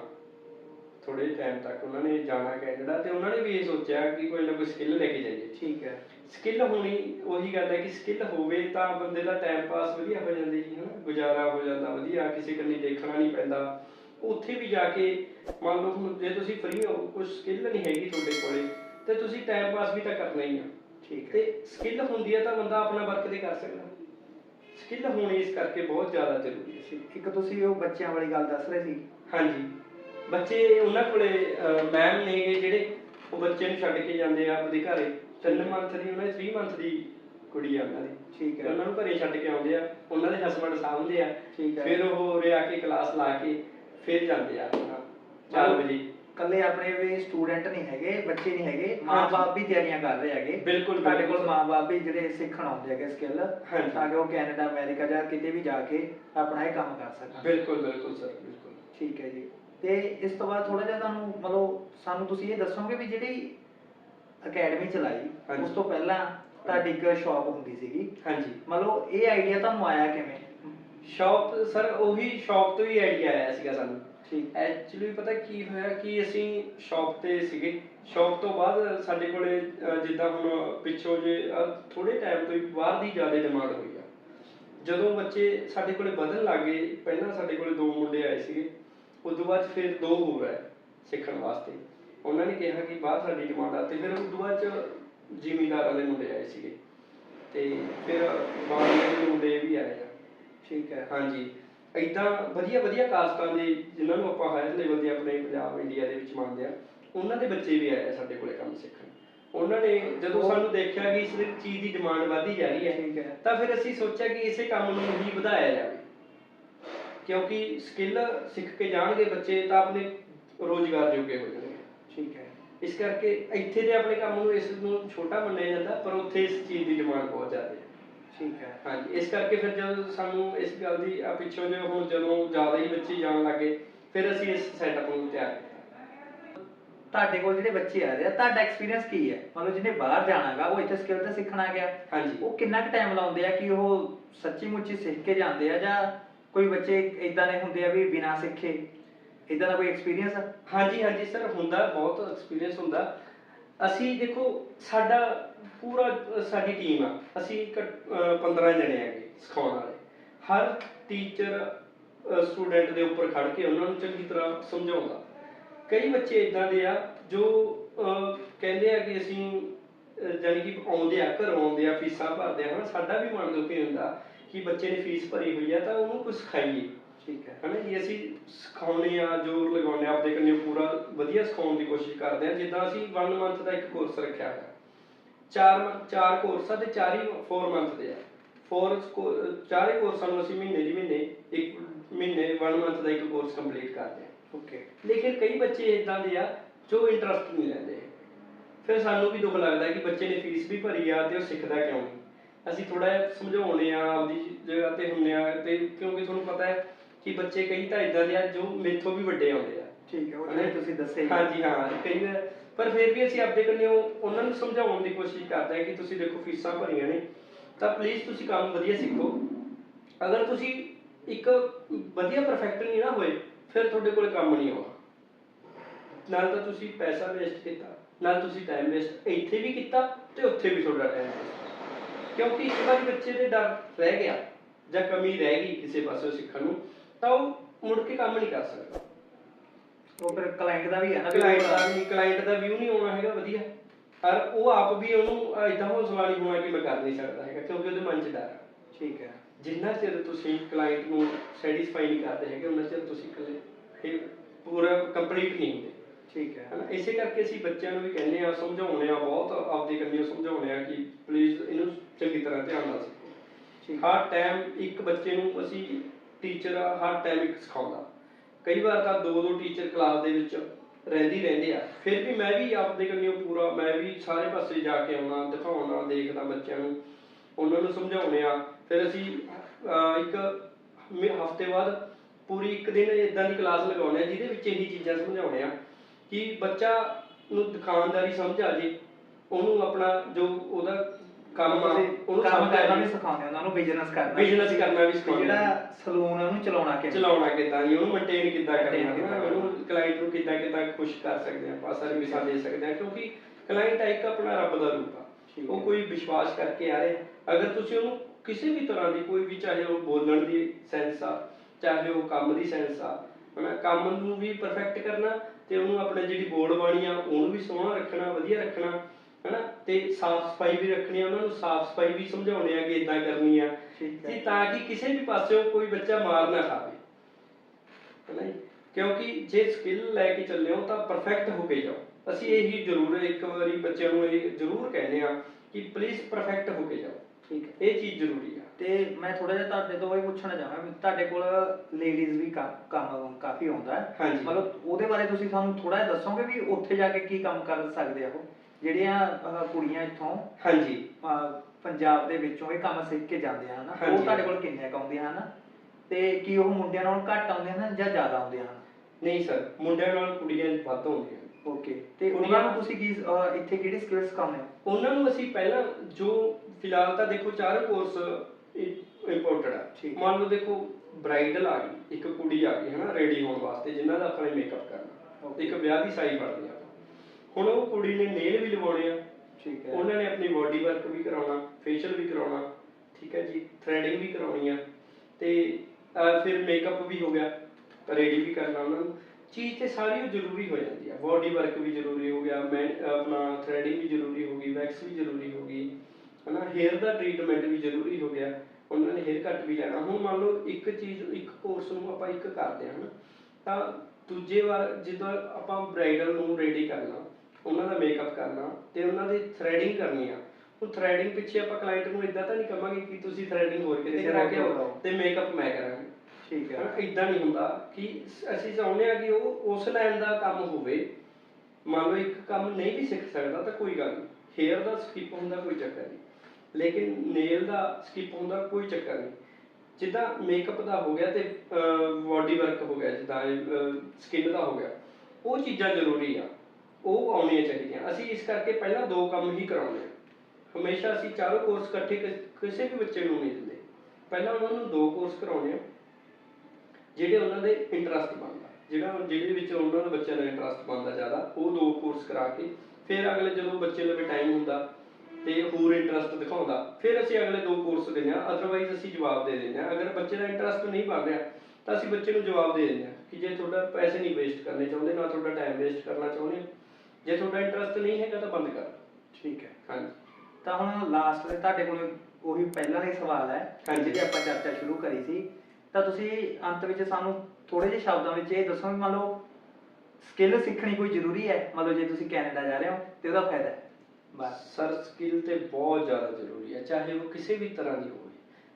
ਥੋੜੇ ਟਾਈਮ ਤੱਕ ਉਹਨਾਂ ਨੇ ਜਾਣਾ ਕੈਨੇਡਾ ਤੇ ਉਹਨਾਂ ਨੇ ਵੀ ਇਹ ਸੋਚਿਆ ਕਿ ਕੋਈ ਨਾ ਕੋਈ ਸਕਿੱਲ ਲੈ ਕੇ ਜਾਈਏ। ਠੀਕ ਹੈ। ਸਕਿੱਲ ਹੋਣੀ ਉਹੀ ਗੱਲ ਹੈ ਕਿ ਸਕਿੱਲ ਹੋਵੇ ਤਾਂ ਬੰਦੇ ਦਾ ਟਾਈਮ ਪਾਸ ਵਧੀਆ ਹੋ ਜਾਂਦਾ ਜੀ ਹਨਾ? ਗੁਜ਼ਾਰਾ ਹੋ ਜਾਂਦਾ ਵਧੀਆ ਕਿਸੇ ਕੰਨੀ ਦੇਖਣਾ ਨਹੀਂ ਪੈਂਦਾ। ਉੱਥੇ ਵੀ ਜਾ ਕੇ ਮੰਨ ਲਓ ਜੇ ਤੁਸੀਂ ਫ੍ਰੀ ਹੋ ਕੁਝ ਸਕਿੱਲ ਨਹੀਂ ਹੈਗੀ ਤੁਹਾਡੇ ਕੋਲੇ ਤੇ ਤੁਸੀਂ ਟਾਈਮ ਪਾਸ ਵੀ ਤਾਂ ਕਰਨਾ ਹੀ ਆ। ਠੀਕ ਹੈ। ਤੇ ਸਕਿੱਲ ਹੁੰਦੀ ਹੈ ਤਾਂ ਬੰਦਾ ਆਪਣਾ ਵਰਕ ਤੇ ਕਰ ਸਕਦਾ। ਸਕਿੱਲ ਹੋਣੀ ਇਸ ਕਰਕੇ ਬਹੁਤ ਜ਼ਿਆਦਾ ਜ਼ਰੂਰੀ ਹੈ। ਇੱਕ ਤੁਸੀਂ ਉਹ ਬੱਚਿਆਂ ਵਾਲੀ ਗੱਲ ਦੱਸ ਰਹੇ ਸੀ। ਹਾਂਜੀ। ਬੱਚੇ ਉਹਨਾਂ ਕੋਲੇ ਮੈਮ ਨੇਗੇ ਜਿਹੜੇ ਉਹ ਬੱਚੇ ਨੂੰ ਛੱਡ ਕੇ ਜਾਂਦੇ ਆ ਆਪਦੇ ਘਰੇ। 3 ਮੰਥ ਦੀ ਉਹਨਾਂ ਦੀ 3 ਮੰਥ ਦੀ ਕੁੜੀ ਆ ਉਹਨਾਂ ਦੀ। ਠੀਕ ਹੈ। ਉਹਨਾਂ ਨੂੰ ਘਰੇ ਛੱਡ ਕੇ ਆਉਂਦੇ ਆ। ਉਹਨਾਂ ਦੇ ਹਸਬੰਡ ਸਾਂਭਦੇ ਆ। ਠੀਕ ਹੈ। ਫਿਰ ਉਹ ਉਰੇ ਆ ਕੇ ਕਲਾਸ ਲਾ ਕੇ ਫਿਰ ਜਾਂਦੇ ਆ ਆਪਣਾ 4 ਵਜੇ। ਕੱਲੇ ਆਪਣੇ ਵੀ ਸਟੂਡੈਂਟ ਨਹੀਂ ਹੈਗੇ ਬੱਚੇ ਨਹੀਂ ਹੈਗੇ। ਮਾਪੇ ਵੀ ਤਿਆਰੀਆਂ ਕਰ ਰਹੇ ਹੈਗੇ ਬਿਲਕੁਲ, ਸਾਡੇ ਕੋਲ। ਮਾਪੇ ਵੀ ਜਿਹੜੇ ਸਿੱਖਣ ਆਉਂਦੇ ਹੈਗੇ ਸਕਿੱਲ। ਤਾਂ ਕਿ ਉਹ ਕੈਨੇਡਾ ਅਮਰੀਕਾ ਜਾਂ ਕਿਤੇ ਵੀ ਜਾ ਕੇ ਆਪਣਾ ਇਹ ਕੰਮ ਕਰ ਸਕਣ ਬਿਲਕੁਲ ਬਿਲਕੁਲ ਸਰ ਬਿਲਕੁਲ ਠੀਕ ਹੈ ਜੀ ਤੇ ਇਸ ਤੋਂ ਬਾਅਦ ਥੋੜਾ ਜਿਹਾ ਤੁਹਾਨੂੰ ਮਤਲਬ ਸਾਨੂੰ ਤੁਸੀਂ ਇਹ ਦੱਸੋਗੇ ਵੀ ਜਿਹੜੀ ਅਕੈਡਮੀ ਚਲਾਈ। ਉਸ ਤੋਂ ਪਹਿਲਾਂ ਤੁਹਾਡੀ ਇੱਕ ਸ਼ਾਪ ਹੁੰਦੀ ਸੀਗੀ ਹਾਂਜੀ ਮਤਲਬ ਇਹ ਆਈਡੀਆ ਤੁਹਾਨੂੰ ਆਇਆ ਕਿਵੇਂ ਸ਼ਾਪ ਸਰ ਉਹੀ ਸ਼ਾਪ ਤੋਂ ਹੀ ਆਈਡੀਆ ਆਇਆ ਸੀਗਾ ਸਾਨੂੰ ਠੀਕ। ਐਕਚੁਅਲੀ ਪਤਾ ਕੀ ਹੋਇਆ ਕਿ ਅਸੀਂ ਸ਼ਾਪ ਤੇ ਸੀਗੇ। ਸ਼ਾਪ ਤੋਂ ਬਾਅਦ ਸਾਡੇ ਕੋਲੇ ਅਹ, ਜਿੱਦਾਂ ਹੁਣ ਪਿੱਛੋਂ ਜੇ ਥੋੜੇ ਟਾਈਮ ਤੋਂ ਹੀ ਬਾਹਰ ਦੀ ਜ਼ਿਆਦਾ ਡਿਮਾਂਡ ਹੋਈ ਆ। ਜਦੋਂ ਬੱਚੇ ਸਾਡੇ ਕੋਲੇ ਵਧਣ ਲੱਗੇ ਪਹਿਲਾਂ ਸਾਡੇ ਕੋਲੇ ਦੋ ਮੁੰਡੇ ਆਏ ਸੀਗੇ। ਉਸ ਤੋਂ ਬਾਅਦ 'ਚ ਫਿਰ ਦੋ ਹੋਰ ਆਏ ਸਿੱਖਣ ਵਾਸਤੇ। ਉਹਨਾਂ ਨੇ ਕਿਹਾ ਕਿ ਬਾਹਰ ਸਾਡੀ ਡਿਮਾਂਡ ਆ। ਤੇ ਫਿਰ ਉਸ ਤੋਂ ਬਾਅਦ ਚ ਜ਼ਿਮੀਂਦਾਰਾਂ ਦੇ ਮੁੰਡੇ ਆਏ ਸੀਗੇ। ਤੇ ਫਿਰ ਬਾਹਰ ਦੇ ਮੁੰਡੇ ਵੀ ਆਏ ਆ। ਠੀਕ ਹੈ ਹਾਂਜੀ। ਇਦਾਂ ਵਧੀਆ ਵਧੀਆ ਕਾਸਟਾਂ ਦੇ ਜਿਨ੍ਹਾਂ ਨੂੰ ਆਪਾਂ ਹਾਇਰ ਲੈਵਲ ਦੇ ਆਪਣੇ ਪੰਜਾਬ ਇੰਡੀਆ ਦੇ ਵਿੱਚ ਮੰਨਦੇ ਆ ਉਹਨਾਂ ਦੇ ਬੱਚੇ ਵੀ ਆਏ ਆ ਸਾਡੇ ਕੋਲੇ ਕੰਮ ਸਿੱਖਣ। ਉਹਨਾਂ ਨੇ ਜਦੋਂ ਸਾਨੂੰ ਦੇਖਿਆ ਕਿ ਇਸ ਚੀਜ਼ ਦੀ ਡਿਮਾਂਡ ਵਧਦੀ ਜਾ ਰਹੀ ਹੈ ਤਾਂ ਫਿਰ ਅਸੀਂ ਸੋਚਿਆ ਕਿ ਇਸੇ ਕੰਮ ਨੂੰ ਹੀ ਵਧਾਇਆ ਜਾਵੇ। ਕਿਉਂਕਿ ਸਕਿੱਲ ਸਿੱਖ ਕੇ ਜਾਣਗੇ ਬੱਚੇ ਤਾਂ ਆਪਣੇ ਰੋਜ਼ਗਾਰ ਜੋਗੇ ਹੋ ਜਾਣਗੇ। ਠੀਕ ਹੈ। ਇਸ ਕਰਕੇ ਇੱਥੇ ਦੇ ਆਪਣੇ ਕੰਮ ਨੂੰ ਇਸ ਨੂੰ ਛੋਟਾ ਮੰਨਿਆ ਜਾਂਦਾ ਪਰ ਉੱਥੇ ਇਸ ਚੀਜ਼ ਦੀ ਡਿਮਾਂਡ ਬਹੁਤ ਜ਼ਿਆਦਾ ਹੈ। ਠੀਕ ਹੈ ਹਾਂਜੀ। ਇਸ ਕਰਕੇ ਫਿਰ ਜਦੋਂ ਸਾਨੂੰ ਇਸ ਗੱਲ ਦੀ ਆ ਪਿੱਛੋਂ ਜੇ ਹੁਣ ਜਦੋਂ ਜ਼ਿਆਦਾ ਹੀ ਬੱਚੇ ਜਾਣ ਲੱਗੇ ਫਿਰ ਅਸੀਂ ਇਸ ਸੈਟਅਪ ਨੂੰ ਤਿਆਰ ਕੀਤਾ। ਤੁਹਾਡੇ ਕੋਲ ਜਿਹੜੇ ਬੱਚੇ ਆ ਰਹੇ ਆ ਤੁਹਾਡਾ ਐਕਸਪੀਰੀਅੰਸ ਕੀ ਹੈ? ਮਤਲਬ ਜਿਹਨੇ ਬਾਹਰ ਜਾਣਾਗਾ ਉਹ ਇੱਥੇ ਸਕਿੱਲ ਤੇ ਸਿੱਖਣ ਗਿਆ ਹਾਂਜੀ। ਉਹ ਕਿੰਨਾ ਕੁ ਟਾਈਮ ਲਾਉਂਦੇ ਆ ਕਿ ਉਹ ਸੱਚੀ ਮੁੱਚੀ ਸਿੱਖ ਕੇ ਜਾਂਦੇ ਆ ਜਾਂ ਕੋਈ ਬੱਚੇ ਇਦਾਂ ਦੇ ਹੁੰਦੇ ਆ ਵੀ ਬਿਨਾਂ ਸਿੱਖੇ? ਇਦਾਂ ਦਾ ਕੋਈ ਐਕਸਪੀਰੀਅੰਸ ਹਾਂਜੀ ਹਾਂਜੀ ਸਰ ਹੁੰਦਾ ਬਹੁਤ ਐਕਸਪੀਰੀਅੰਸ ਹੁੰਦਾ। ਅਸੀਂ ਦੇਖੋ ਸਾਡਾ ਪੂਰਾ ਸਾਡੀ ਟੀਮ ਆ। ਅਸੀਂ 15 ਜਣੇ ਹੈਗੇ ਸਿਖਾਉਣ ਵਾਲੇ। ਹਰ ਟੀਚਰ ਸਟੂਡੈਂਟ ਦੇ ਉੱਪਰ ਖੜ ਕੇ ਉਹਨਾਂ ਨੂੰ ਚੰਗੀ ਤਰ੍ਹਾਂ ਸਮਝਾਉਂਦਾ। ਕਈ ਬੱਚੇ ਇਦਾਂ ਦੇ ਆ ਜੋ ਕਹਿੰਦੇ ਆ ਕਿ ਅਸੀਂ ਅ, ਕਿ ਆਉਂਦੇ ਆ ਘਰੋਂ ਆਉਂਦੇ ਆ ਫੀਸਾਂ ਭਰਦੇ ਆ ਹਨਾ ਸਾਡਾ ਵੀ ਮਨ ਦੁਖੀ ਹੁੰਦਾ ਕਿ ਬੱਚੇ ਨੇ ਫੀਸ ਭਰੀ ਹੋਈ ਆ ਤਾਂ ਉਹਨੂੰ ਕੁਝ ਸਿਖਾਈਏ। ਠੀਕ ਹੈ ਹਨਾ ਜੀ ਅਸੀਂ ਸਿਖਾਉਣੇ ਆ ਜ਼ੋਰ ਲਗਾਉਣੇ ਆ ਆਪਦੇ ਕੰਨੇ ਪੂਰਾ ਵਧੀਆ ਸਿਖਾਉਣ ਦੀ ਕੋਸ਼ਿਸ਼ ਕਰਦੇ ਆ ਜਿੱਦਾਂ ਅਸੀਂ 1 ਮੰਥ ਦਾ ਇੱਕ ਕੋਰਸ ਰੱਖਿਆ ਹੈ ਚਾਰ ਚਾਰ ਕੋਰਸ ਆ ਤੇ ਚਾਰ ਹੀ 4 ਮੰਥ ਦੇ ਆ। 4 ਚਾਰੇ ਕੋਰਸਾਂ ਨੂੰ ਅਸੀਂ ਮਹੀਨੇ ਦੀ ਮਹੀਨੇ ਇੱਕ ਮਹੀਨੇ 1 ਮੰਥ ਦਾ ਇੱਕ ਕੋਰਸ ਕੰਪਲੀਟ ਕਰਦੇ ਆ। ਓਕੇ ਲੇਕਿਨ ਕਈ ਬੱਚੇ ਇਦਾਂ ਦੇ ਆ ਜੋ ਇੰਟਰਸਟ ਨਹੀਂ ਲੈਂਦੇ ਫਿਰ ਸਾਨੂੰ ਵੀ ਦੁੱਖ ਲੱਗਦਾ ਕਿ ਬੱਚੇ ਨੇ ਫੀਸ ਵੀ ਭਰੀ ਆ ਤੇ ਉਹ ਸਿੱਖਦਾ ਕਿਉਂ ਨਹੀਂ? ਅਸੀਂ ਥੋੜਾ ਜਿਹਾ ਸਮਝਾਉਣੇ ਆ ਆਪਦੀ ਜਗ੍ਹਾ ਤੇ ਹੁੰਨੇ ਆ ਤੇ ਕਿਉਂਕਿ ਤੁਹਾਨੂੰ ਪਤਾ ਹੈ ਕਿ ਬੱਚੇ ਕਈ ਤਾਂ ਇਦਾਂ ਦੇ ਆ ਜੋ ਮੇਥੋਂ ਵੀ ਵੱਡੇ ਆਉਂਦੇ ਆ। ਠੀਕ ਹੈ ਉਹ ਜਿਹੜੇ ਤੁਸੀਂ ਦੱਸੇ ਹੀ ਆ। ਹਾਂਜੀ ਹਾਂ ਕਈ ਪਰ ਫਿਰ ਵੀ ਅਸੀਂ ਆਪਦੇ ਕੰਨਿਓ ਉਹਨਾਂ ਨੂੰ ਸਮਝਾਉਣ ਦੀ ਕੋਸ਼ਿਸ਼ ਕਰਦੇ ਹਾਂ ਕਿ ਤੁਸੀਂ ਦੇਖੋ ਫੀਸਾਂ ਭਰੀਆਂ ਨੇ ਤਾਂ ਪਲੀਜ਼ ਤੁਸੀਂ ਕੰਮ ਵਧੀਆ ਸਿੱਖੋ। ਅਗਰ ਤੁਸੀਂ ਇੱਕ ਵਧੀਆ ਪਰਫੈਕਟ ਨਹੀਂ ਨਾ ਹੋਏ ਫਿਰ ਤੁਹਾਡੇ ਕੋਲ ਕੰਮ ਨਹੀਂ ਆਉਣਾ। ਨਾਲ ਤਾਂ ਤੁਸੀਂ ਪੈਸਾ ਵੇਸਟ ਕੀਤਾ ਨਾਲ ਤੁਸੀਂ ਟਾਈਮ ਵੇਸਟ ਇੱਥੇ ਵੀ ਕੀਤਾ ਤੇ ਉੱਥੇ ਵੀ ਤੁਹਾਡਾ ਟਾਈਮ ਕਿਉਂਕਿ ਇੱਕ ਵਾਰੀ ਬੱਚੇ ਦੇ ਡਰ ਰਹਿ ਗਿਆ ਜਾਂ ਕਮੀ ਰਹਿ ਗਈ ਕਿਸੇ ਪਾਸੇ ਸਿੱਖਣ ਨੂੰ ਤਾਂ ਉਹ ਮੁੜ ਕੇ ਕੰਮ ਨਹੀਂ ਕਰ ਸਕਦਾ। ਉਹ ਫਿਰ ਕਲਾਇੰਟ ਦਾ ਵੀ ਹੈ ਨਾ ਕਲਾਇੰਟ ਦਾ ਵੀ ਕਲਾਇੰਟ ਦਾ ਵਿਊ ਨਹੀਂ ਆਉਣਾ ਹੈਗਾ ਵਧੀਆ। ਪਰ ਉਹ ਆਪ ਵੀ ਉਹਨੂੰ ਇਦਾਂ ਹੌਸਲਾ ਨਹੀਂ ਹੋਣਾ ਕਿ ਮੈਂ ਕਰ ਨਹੀਂ ਸਕਦਾ ਹੈਗਾ ਕਿਉਂਕਿ ਉਹਦੇ ਮਨ 'ਚ ਡਰ ਹੈ ਠੀਕ ਹੈ। ਜਿੰਨਾ ਚਿਰ ਤੁਸੀਂ ਕਲਾਇੰਟ ਨੂੰ ਸੈਟੀਸਫਾਈ ਨਹੀਂ ਕਰਦੇ ਹੈਗੇ ਉਹਨਾਂ ਚਿਰ ਤੁਸੀਂ ਇਹ ਪੂਰਾ ਕੰਪਲੀਟ ਨਹੀਂ ਹੁੰਦੇ। ਠੀਕ ਹੈ। ਹਨਾ ਇਸੇ ਕਰਕੇ ਅਸੀਂ ਬੱਚਿਆਂ ਨੂੰ ਵੀ ਕਹਿੰਦੇ ਆ ਸਮਝਾਉਂਦੇ ਆ ਬਹੁਤ ਆਪਦੇ ਕੰਨਿਓ ਸਮਝਾਉਂਦੇ ਆ ਕਿ ਪਲੀਜ਼ ਇਹਨੂੰ ਚੰਗੀ ਤਰ੍ਹਾਂ ਧਿਆਨ ਨਾਲ ਸਿੱਖੋ। ਠੀਕ ਹਰ ਟਾਈਮ ਇੱਕ ਬੱਚੇ ਨੂੰ ਅਸੀਂ ਟੀਚਰ ਹਰ ਟਾਈਮ ਇੱਕ ਸਿਖਾਉਂਦਾ। ਕਈ ਵਾਰ ਤਾਂ ਦੋ ਦੋ ਟੀਚਰ ਕਲਾਸ ਦੇ ਵਿੱਚ ਰਹਿੰਦੀ ਰਹਿੰਦੇ ਆ। ਫਿਰ ਵੀ ਮੈਂ ਵੀ ਆਪਦੇ ਕੰਨਿਓ ਪੂਰਾ, ਮੈਂ ਵੀ ਸਾਰੇ ਪਾਸੇ ਜਾ ਕੇ ਆਉਣਾ, ਦਿਖਾਉਣਾ, ਦੇਖਦਾ ਬੱਚਿਆਂ ਨੂੰ, ਉਹਨਾਂ ਨੂੰ ਸਮਝਾਉਂਦੇ ਆ। ਫਿਰ ਅਸੀਂ ਇੱਕ ਹਫ਼ਤੇ ਬਾਅਦ ਪੂਰੀ ਇੱਕ ਦਿਨ ਇਦਾਂ ਦੀ ਕਲਾਸ ਲਗਾਉਣੇ ਆ, ਜਿਹਦੇ ਵਿੱਚ ਇਹੀ ਚੀਜ਼ਾਂ ਸਮਝਾਉਂਦੇ ਆ ਕਿ ਬੱਚਾ ਨੂੰ ਦੁਕਾਨਦਾਰੀ ਸਮਝ ਆ ਜੇ, ਉਹਨੂੰ ਆਪਣਾ ਜੋ ਉਹਦਾ ਕੰਮ ਉਹਨੂੰ ਕੰਮ ਕਰਨਾ ਵੀ ਸਿਖਾਉਂਦੇ ਉਹਨਾਂ ਨੂੰ ਬਿਜ਼ਨਸ ਕਰਨਾ। Business ਕਰਨਾ ਵੀ ਸਿਖਾਉਂਦੇ ਜਿਹੜਾ ਸਲੂਨ ਉਹਨੂੰ ਚਲਾਉਣਾ ਕਿਵੇਂ? ਚਲਾਉਣਾ ਕਿੱਦਾਂ ਜੀ ਉਹਨੂੰ ਮੇਨਟੇਨ ਕਿੱਦਾਂ ਕਰਨਾ ਉਹਨੂੰ ਕਲਾਇੰਟ ਨੂੰ ਕਿੱਦਾਂ ਕਿੱਦਾਂ ਖੁਸ਼ ਕਰ ਸਕਦੇ ਆ ਆਪਾਂ ਸਰਵਿਸਾਂ ਦੇ ਸਕਦੇ ਆ ਕਿਉਂਕਿ ਕਲਾਇੰਟ ਇੱਕ ਆਪਣਾ ਰੱਬ ਦਾ ਰੂਪ ਆ। ਉਹ। ਕੋਈ ਵਿਸ਼ਵਾਸ ਕਰਕੇ ਆ ਰਿਹਾ। ਅਗਰ ਤੁਸੀਂ ਉਹਨੂੰ ਕਿਸੇ ਵੀ ਤਰ੍ਹਾਂ ਦੀ ਕੋਈ ਵੀ ਚਾਹੇ ਉਹ ਬੋਲਣ ਦੀ ਸੈਂਸ ਆ ਚਾਹੇ ਉਹ ਕੰਮ ਦੀ ਸੈਂਸ ਆ ਹਨਾ ਕੰਮ ਨੂੰ ਵੀ ਪਰਫੈਕਟ ਕਰਨਾ ਤੇ ਉਹਨੂੰ ਆਪਣੇ ਜਿਹੜੀ ਬੋਲ ਬਾਣੀ ਆ ਉਹਨੂੰ ਵੀ ਸੋਹਣਾ ਰੱਖਣਾ ਵਧੀਆ ਰੱਖਣਾ ਹਨਾ? ਤੇ ਸਾਫ਼ ਸਫ਼ਾਈ ਵੀ ਰੱਖਣੀ ਆ ਉਹਨਾਂ ਨੂੰ ਸਾਫ਼ ਸਫ਼ਾਈ ਵੀ ਸਮਝਾਉਣੇ ਆ ਕਿ ਇਦਾਂ ਕਰਨੀ ਆ। ਹੈ ਤਾਂ ਕਿ ਕਿਸੇ ਵੀ ਪਾਸਿਓਂ ਕੋਈ ਬੱਚਾ ਮਾਰ ਨਾ ਖਾਵੇ। ਹੈ ਨਾ ਜੀ? ਕਿਉਂਕਿ ਜੇ ਸਕਿੱਲ ਲੈ ਕੇ ਚੱਲੇ ਹੋ ਤਾਂ ਪਰਫੈਕਟ ਹੋ ਕੇ ਜਾਓ। ਅਸੀਂ ਇਹੀ ਜ਼ਰੂਰ ਇੱਕ ਵਾਰੀ ਬੱਚਿਆਂ ਨੂੰ ਇਹ ਜ਼ਰੂਰ ਕਹਿੰਦੇ ਆ ਕਿ ਪਲੀਜ਼ ਪਰਫੈਕਟ ਹੋ ਕੇ ਜਾਓ। ਠੀਕ ਹੈ ਇਹ ਚੀਜ਼ ਜ਼ਰੂਰੀ ਆ। ਤੇ ਮੈਂ ਥੋੜਾ ਜਿਹਾ ਤੁਹਾਡੇ ਤੋਂ ਇਹ ਪੁੱਛਣਾ ਚਾਹਾਂ ਵੀ ਤੁਹਾਡੇ ਕੋਲ ਲੇਡੀਜ਼ ਵੀ ਕੰਮ ਕਾਫੀ ਆਉਂਦਾ ਹੈ। ਮਤਲਬ ਉਹਦੇ ਬਾਰੇ ਤੁਸੀਂ ਸਾਨੂੰ ਥੋੜਾ ਜਿਹਾ ਦੱਸੋਗੇ ਵੀ ਉੱਥੇ ਜਾ ਕੇ ਕੀ ਕੰਮ ਕਰ ਸਕਦੇ ਆ ਉਹ? ਜਿਹੜੀਆਂ ਅਹ, ਕੁੜੀਆਂ ਇੱਥੋਂ ਹਾਂਜੀ। ਅਹ, ਪੰਜਾਬ ਦੇ ਵਿੱਚੋਂ ਇਹ ਕੰਮ ਸਿੱਖ ਕੇ ਜਾਂਦੇ ਹਨ ਉਹ ਹਾਂਜੀ। ਤੁਹਾਡੇ ਕੋਲ ਕਿੰਨੇ ਕੁ ਆਉਂਦੀਆਂ ਹਨ? ਤੇ ਕੀ ਉਹ ਮੁੰਡਿਆਂ ਨਾਲੋਂ ਘੱਟ ਆਉਂਦੀਆਂ ਹਨ ਜਾਂ ਜ਼ਿਆਦਾ ਆਉਂਦੀਆਂ ਹਨ? ਨਹੀਂ ਸਰ ਮੁੰਡਿਆਂ ਨਾਲ ਕੁੜੀਆਂ ਵੱਧ ਹੁੰਦੀਆਂ ਓਕੇ ਤੇ ਉਹਨਾਂ ਨੂੰ ਤੁਸੀਂ ਕੀ ਅਹ, ਇੱਥੇ ਕਿਹੜੀ ਸਕਿੱਲ ਸਿਖਾਉਂਦੇ ਹੋ? ਉਹਨਾਂ ਨੂੰ ਅਸੀਂ ਪਹਿਲਾਂ ਜੋ ਫਿਲਹਾਲ ਤਾਂ ਦੇਖੋ ਚਾਰ ਕੋਰਸ ਇੰਪੋਰਟਡ ਆ। ਠੀਕ ਹੈ। ਮੰਨ ਲਓ ਦੇਖੋ ਬ੍ਰਾਈਡਲ ਆ ਗਈ ਇੱਕ ਕੁੜੀ ਆ ਗਈ ਹਨਾ ਰੈਡੀ ਹੋਣ ਵਾਸਤੇ ਜਿਨ੍ਹਾਂ ਦਾ ਆਪਾਂ ਨੇ ਮੇਕਅਪ ਕਰਨਾ। Okay. ਇੱਕ ਵਿਆਹ ਦੀ ਸਾਈ ਫੜਦੇ ਆ। ਹੁਣ ਉਹ ਕੁੜੀ ਨੇ ਨੇਲ ਵੀ ਲਵਾਉਣੇ ਆ। ਠੀਕ ਹੈ। ਉਹਨਾਂ ਨੇ ਆਪਣੀ ਬਾਡੀ ਵਰਕ ਵੀ ਕਰਾਉਣਾ ਫੇਸ਼ੀਅਲ ਵੀ ਕਰਾਉਣਾ ਠੀਕ ਹੈ ਜੀ ਥ੍ਰੈਡਿੰਗ ਵੀ ਕਰਾਉਣੀ ਆ। ਤੇ ਫਿਰ ਮੇਕਅਪ ਵੀ ਹੋ ਗਿਆ ਰੈਡੀ ਵੀ ਕਰਨਾ ਉਹਨਾਂ ਨੂੰ। ਚੀਜ਼ ਤੇ ਸਾਰੀ ਉਹ ਜ਼ਰੂਰੀ ਹੋ ਜਾਂਦੀ ਆ। ਬਾਡੀ ਵਰਕ ਵੀ ਜ਼ਰੂਰੀ ਹੋ ਗਿਆ ਮੈਂ ਆਪਣਾ ਥ੍ਰੈਡਿੰਗ ਵੀ ਜ਼ਰੂਰੀ ਹੋ ਗਈ ਵੈਕਸ ਵੀ ਜ਼ਰੂਰੀ ਹੋ ਗਈ ਹਨਾ ਹੇਅਰ ਦਾ ਟ੍ਰੀਟਮੈਂਟ ਵੀ ਜ਼ਰੂਰੀ ਹੋ ਗਿਆ ਉਹਨਾਂ ਨੇ ਹੇਅਰ ਕੱਟ ਵੀ ਲੈਣਾ। ਹੁਣ ਮੰਨ ਲਓ ਇੱਕ ਚੀਜ਼ ਇੱਕ ਕੋਰਸ ਨੂੰ ਆਪਾਂ ਇੱਕ ਕਰਦੇ ਹਾਂ ਹਨਾ। ਤਾਂ ਦੂਜੇ ਵਾਰ ਜਦੋਂ ਆਪਾਂ ਬ੍ਰਾਈਡਲ ਨੂੰ ਰੈਡੀ ਕਰਨਾ ਉਹਨਾਂ ਦਾ ਮੇਕਅਪ ਕਰਨਾ ਤੇ ਉਹਨਾਂ ਦੀ ਥ੍ਰੈਡਿੰਗ ਕਰਨੀ ਆ। ਉਹ ਥ੍ਰੈਡਿੰਗ ਪਿੱਛੇ ਆਪਾਂ ਕਲਾਇੰਟ ਨੂੰ ਇਦਾਂ ਤਾਂ ਨਹੀਂ ਕਵਾਂਗੇ ਕਿ ਤੁਸੀਂ ਥ੍ਰੈਡਿੰਗ ਹੋਰ ਕਿਤੇ ਕਰਾ ਕੇ ਆਓ। ਤੇ ਮੇਕਅਪ ਮੈਂ ਕਰਾਂਗਾ। ਠੀਕ ਹੈ ਇਦਾਂ ਨਹੀਂ ਹੁੰਦਾ ਕਿ ਅਸੀਂ ਚਾਹੁੰਦੇ ਆ ਕਿ ਉਹ ਉਸ ਲਾਈਨ ਦਾ ਕੰਮ ਹੋਵੇ। ਮੰਨ ਲਓ ਇੱਕ ਕੰਮ ਨਹੀਂ ਵੀ ਸਿੱਖ ਸਕਦਾ ਤਾਂ ਕੋਈ ਗੱਲ ਨਹੀਂ। ਹੇਅਰ ਦਾ ਸਕਿਪ ਹੁੰਦਾ ਕੋਈ ਚੱਕਰ ਨਹੀਂ। ਲੇਕਿਨ ਨੇਲ ਦਾ ਸਕਿਪ ਹੁੰਦਾ ਕੋਈ ਚੱਕਰ ਨਹੀਂ। ਜਿੱਦਾਂ ਮੇਕਅਪ ਦਾ ਹੋ ਗਿਆ ਤੇ ਬਾਡੀ ਵਰਕ ਹੋ ਗਿਆ ਜਿੱਦਾਂ ਸਕਿਨ ਦਾ ਹੋ ਗਿਆ। ਉਹ ਚੀਜ਼ਾਂ ਜ਼ਰੂਰੀ ਆ। ਉਹ ਆਉਣੀਆਂ ਚਾਹੀਦੀਆਂ। ਅਸੀਂ ਇਸ ਕਰਕੇ ਪਹਿਲਾਂ ਦੋ ਕੰਮ ਹੀ ਕਰਾਉਂਦੇ ਹਾਂ। ਹਮੇਸ਼ਾ ਅਸੀਂ ਚਾਰੋਂ ਕੋਰਸ ਇਕੱਠੇ ਕਿਸੇ ਵੀ ਬੱਚੇ ਨੂੰ ਨਹੀਂ ਦਿੰਦੇ। ਪਹਿਲਾਂ ਉਹਨਾਂ ਨੂੰ ਦੋ ਕੋਰਸ ਕਰਾਉਣੇ ਆ ਜਿਹੜੇ ਉਹਨਾਂ ਦੇ ਇੰਟਰਸਟ ਬਣਦਾ। ਜਿਹੜਾ ਜਿਹਦੇ ਵਿੱਚ ਉਹਨਾਂ ਦਾ ਬੱਚਿਆਂ ਦਾ ਇੰਟਰਸਟ ਬਣਦਾ ਜ਼ਿਆਦਾ, ਉਹ ਦੋ ਕੋਰਸ ਕਰਾ ਕੇ ਫਿਰ ਅਗਲੇ ਜਦੋਂ ਬੱਚੇ ਲਵੇ ਟਾਈਮ ਹੁੰਦਾ ਤੇ ਹੋਰ ਇੰਟਰਸਟ ਦਿਖਾਉਂਦਾ, ਫਿਰ ਅਸੀਂ ਅਗਲੇ ਦੋ ਕੋਰਸ ਦਿੰਦੇ ਹਾਂ। ਅਦਰਵਾਈਜ਼ ਅਸੀਂ ਜਵਾਬ ਦੇ ਦਿੰਦੇ ਹਾਂ। ਅਗਰ ਬੱਚੇ ਦਾ ਇੰਟਰਸਟ ਨਹੀਂ ਬਣ ਰਿਹਾ, ਤਾਂ ਅਸੀਂ ਬੱਚੇ ਨੂੰ ਜਵਾਬ ਦੇ ਦਿੰਦੇ ਹਾਂ ਕਿ ਜੇ ਤੁਹਾਡਾ ਪੈਸੇ ਨਹੀਂ ਵੇਸਟ ਕਰਨੇ ਚਾਹੁੰਦੇ, ਨਾ ਤੁਹਾਡਾ ਟਾਈਮ ਵੇਸਟ ਕਰਨਾ ਚਾਹੁੰਦੇ ਜੇ ਤੁਹਾਡਾ ਇੰਟਰਸਟ ਨਹੀਂ ਹੈਗਾ ਤਾਂ ਬੰਦ ਕਰ। ਠੀਕ ਹੈ। ਹਾਂਜੀ। ਤਾਂ ਹੁਣ ਲਾਸਟ ਤੇ ਤੁਹਾਡੇ ਕੋਲ ਉਹੀ ਪਹਿਲਾਂ ਦਾ ਹੀ ਸਵਾਲ ਹੈ ਹਾਂਜੀ। ਜਿਹੜੀ ਆਪਾਂ ਚਰਚਾ ਸ਼ੁਰੂ ਕਰੀ ਸੀ ਤਾਂ ਤੁਸੀਂ ਅੰਤ ਵਿੱਚ ਸਾਨੂੰ ਥੋੜੇ ਜਿਹੇ ਸ਼ਬਦਾਂ ਵਿੱਚ ਇਹ ਦੱਸੋ ਵੀ ਮੰਨ ਲਓ ਸਕਿੱਲ ਸਿੱਖਣੀ ਕੋਈ ਜ਼ਰੂਰੀ ਹੈ? ਮੰਨ ਲਓ ਜੇ ਤੁਸੀਂ ਕੈਨੇਡਾ ਜਾ ਰਹੇ ਹੋ ਤੇ ਉਹਦਾ ਫਾਇਦਾ ਹੈ। ਬਸ। ਸਰ ਸਕਿੱਲ ਤੇ ਬਹੁਤ ਜ਼ਿਆਦਾ ਜ਼ਰੂਰੀ ਹੈ ਚਾਹੇ ਉਹ ਕਿਸੇ ਵੀ ਤਰ੍ਹਾਂ ਦੀ ਹੋਵੇ।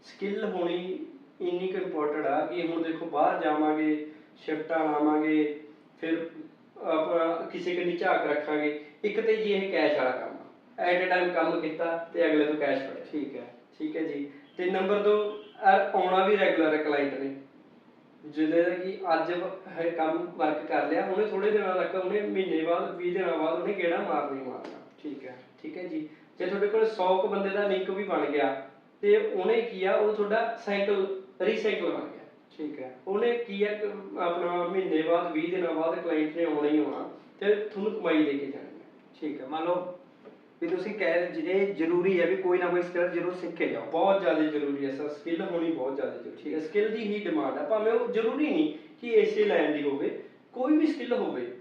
ਸਕਿੱਲ ਹੋਣੀ ਇੰਨੀ ਕੁ ਇੰਪੋਰਟੈਂਟ ਆ ਕਿ ਹੁਣ ਦੇਖੋ ਬਾਹਰ ਜਾਵਾਂਗੇ ਸ਼ਿਫਟਾਂ ਲਾਵਾਂਗੇ ਫਿਰ ਕਿਸੇ ਕੰਨੀ ਝਾਕ ਰੱਖਾਂਗੇ ਇੱਕ ਤੇ ਜੀ ਇਹ ਕੈਸ਼ ਵਾਲਾ ਕੰਮ ਐਟ ਅ ਟਾਈਮ ਕੰਮ ਕੀਤਾ ਤੇ ਅਗਲੇ ਤੋਂ ਕੈਸ਼ ਫੜਿਆ। ਠੀਕ ਹੈ। ਠੀਕ ਹੈ ਜੀ। ਤੇ ਨੰਬਰ 2 ਆਉਣਾ ਵੀ ਰੈਗੂਲਰ ਕਲਾਇੰਟ ਨੇ। ਜਿਹਦੇ ਦਾ ਕਿ ਅੱਜ ਹੈ ਕੰਮ ਵਰਕ ਕਰ ਲਿਆ ਉਹਨੇ ਥੋੜੇ ਦਿਨਾਂ ਤੱਕ ਉਹਨੇ ਮਹੀਨੇ ਬਾਅਦ 20 ਦਿਨਾਂ ਬਾਅਦ ਉਹਨੇ ਕਿਹੜਾ ਮਾਰਨੀ ਮਾਰਨਾ। ਠੀਕ ਹੈ। ਠੀਕ ਹੈ ਜੀ। ਜੇ ਤੁਹਾਡੇ ਕੋਲ 100 ਕੁ ਬੰਦੇ ਦਾ ਲਿੰਕ ਵੀ ਬਣ ਗਿਆ ਤੇ ਉਹਨੇ ਕੀ ਆ ਉਹ ਤੁਹਾਡਾ ਸਾਈਕਲ ਰੀਸਾਈਕਲ ਬਣ ਗਿਆ। ਠੀਕ ਹੈ। ਉਹਨੇ ਕੀ ਕਿ ਆਪਣਾ ਮਹੀਨੇ ਬਾਅਦ 20 ਦਿਨਾਂ ਬਾਅਦ ਕਲਾਇੰਟ ਨੇ ਆਉਣਾ ਹੀ ਆਉਣਾ ਤੇ ਤੁਹਾਨੂੰ ਕਮਾਈ ਦੇ ਕੇ ਜਾਣੀ ਹੈ। ਠੀਕ ਹੈ। ਮੰਨ ਲਓ ਵੀ ਤੁਸੀਂ ਕਹਿ ਰਹੇ ਜਿਹੜੇ ਜ਼ਰੂਰੀ ਹੈ ਵੀ ਕੋਈ ਨਾ ਕੋਈ ਸਕਿੱਲ ਜ਼ਰੂਰ ਸਿੱਖ ਕੇ ਜਾਓ। ਬਹੁਤ ਜ਼ਿਆਦਾ ਜ਼ਰੂਰੀ ਹੈ ਸਰ ਸਕਿੱਲ ਹੋਣੀ ਬਹੁਤ ਜ਼ਿਆਦਾ ਜ਼ਰੂਰੀ ਹੈ। ਸਕਿੱਲ ਦੀ ਹੀ ਡਿਮਾਂਡ ਹੈ। ਭਾਵੇਂ ਉਹ ਜ਼ਰੂਰੀ ਨਹੀਂ ਕਿ ਇਸੇ ਲਾਈਨ ਦੀ ਹੋਵੇ ਕੋਈ ਵੀ ਸਕਿੱਲ ਹੋਵੇ ਹੈ।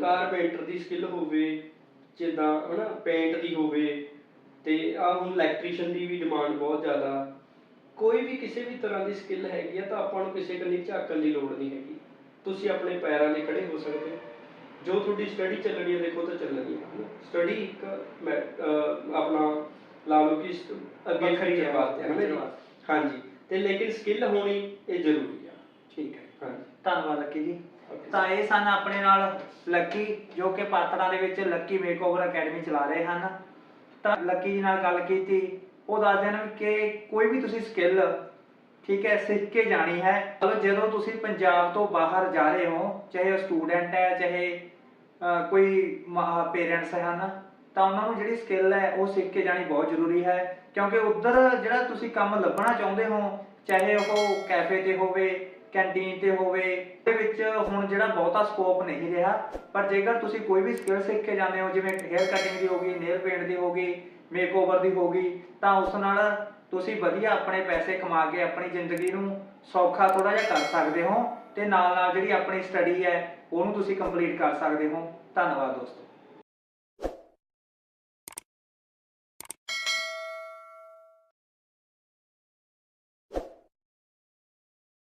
ਕਾਰਪੈਂਟਰ ਦੀ ਸਕਿੱਲ ਹੋਵੇ ਜਿੱਦਾਂ ਹਨਾ ਪੇਂਟ ਦੀ ਹੋਵੇ ਤੇ ਆ ਹੁਣ ਇਲੈਕਟ੍ਰੀਸ਼ੀਅਨ ਦੀ ਵੀ ਡਿਮਾਂਡ ਬਹੁਤ ਜ਼ਿਆਦਾ। ਕੋਈ ਵੀ ਕਿਸੇ ਵੀ ਤਰ੍ਹਾਂ ਦੀ ਸਕਿੱਲ ਹੈਗੀ ਆ ਤਾਂ ਆਪਾਂ ਨੂੰ ਕਿਸੇ ਕੰਨੀ ਝਾਕਣ ਦੀ ਲੋੜ ਨਹੀਂ ਹੈਗੀ। ਤੁਸੀਂ ਆਪਣੇ ਪੈਰਾਂ 'ਤੇ ਖੜੇ ਹੋ ਸਕਦੇ ਹੋ। ਜੋ ਤੁਹਾਡੀ ਸਟੱਡੀ ਚੱਲਣੀ ਹੈ ਦੇਖੋ ਤਾਂ ਚੱਲਣੀ ਹੈ ਸਟੱਡੀ ਇੱਕ ਆਪਣਾ ਲਾ ਲਓ ਕਿ ਅੱਗੇ future ਹੈ, ਵਾਸਤੇ ਹੈ ਨਾ। ਹਾਂਜੀ। ਤੇ ਲੇਕਿਨ ਸਕਿੱਲ ਹੋਣੀ ਇਹ ਜ਼ਰੂਰੀ ਆ। ਠੀਕ ਹੈ ਹਾਂਜੀ। ਧੰਨਵਾਦ ਲੱਕੀ ਜੀ. ਤਾਂ ਇਹ ਸਨ ਆਪਣੇ ਨਾਲ ਲੱਕੀ ਜੋ ਕਿ ਪਾਤੜਾ ਦੇ ਵਿੱਚ ਲੱਕੀ ਮੇਕਓਵਰ ਅਕੈਡਮੀ ਚਲਾ ਰਹੇ ਹਨ। ਤਾਂ ਲੱਕੀ ਜੀ ਨਾਲ ਗੱਲ ਕੀਤੀ। ਉਹ ਦੱਸਦੇ ਹਨ ਕਿ ਕੋਈ ਵੀ ਤੁਸੀਂ ਸਕਿੱਲ ਠੀਕ ਹੈ, ਸਿੱਖ ਕੇ ਜਾਣੀ ਹੈ। ਮਤਲਬ ਜਦੋਂ ਤੁਸੀਂ ਪੰਜਾਬ ਤੋਂ ਬਾਹਰ ਜਾ ਰਹੇ ਹੋ, ਚਾਹੇ ਉਹ ਸਟੂਡੈਂਟ ਹੈ, ਚਾਹੇ ਕੋਈ ਪੇਰੈਂਟਸ ਹਨ, ਤਾਂ ਉਹਨਾਂ ਨੂੰ ਜਿਹੜੀ ਸਕਿੱਲ ਹੈ, ਉਹ ਸਿੱਖ ਕੇ ਜਾਣੀ ਬਹੁਤ ਜ਼ਰੂਰੀ ਹੈ। ਕਿਉਂਕਿ ਉੱਧਰ ਜਿਹੜਾ ਤੁਸੀਂ ਕੰਮ ਲੱਭਣਾ ਚਾਹੁੰਦੇ ਹੋ, ਚਾਹੇ ਉਹ ਕੈਫੇ ਤੇ ਹੋਵੇ ਕੈਂਟੀਨ ਤੇ ਹੋਵੇ ਦੇ ਵਿੱਚ ਹੁਣ ਜਿਹੜਾ ਬਹੁਤਾ ਸਕੋਪ ਨਹੀਂ ਰਿਹਾ। ਪਰ ਜੇਕਰ ਤੁਸੀਂ ਕੋਈ ਵੀ ਸਕਿੱਲ ਸਿੱਖ ਕੇ ਜਾਂਦੇ ਹੋ, ਜਿਵੇਂ ਹੇਅਰ ਕਟਿੰਗ ਦੀ ਹੋਗੀ ਨੇਲ ਪੇਂਟ ਦੀ ਹੋਗੀ ਮੇਕਓਵਰ ਦੀ ਹੋ ਗਈ, ਤਾਂ ਉਸ ਨਾਲ ਤੁਸੀਂ ਵਧੀਆ ਆਪਣੇ ਪੈਸੇ ਕਮਾ ਕੇ ਆਪਣੀ ਜ਼ਿੰਦਗੀ ਨੂੰ ਸੌਖਾ ਥੋੜਾ ਜਿਹਾ ਕਰ ਸਕਦੇ ਹੋ ਤੇ ਨਾਲ ਨਾਲ ਜਿਹੜੀ ਆਪਣੀ ਸਟੱਡੀ ਹੈ, ਉਹਨੂੰ ਤੁਸੀਂ ਕੰਪਲੀਟ ਕਰ ਸਕਦੇ ਹੋ। ਧੰਨਵਾਦ ਦੋਸਤੋ।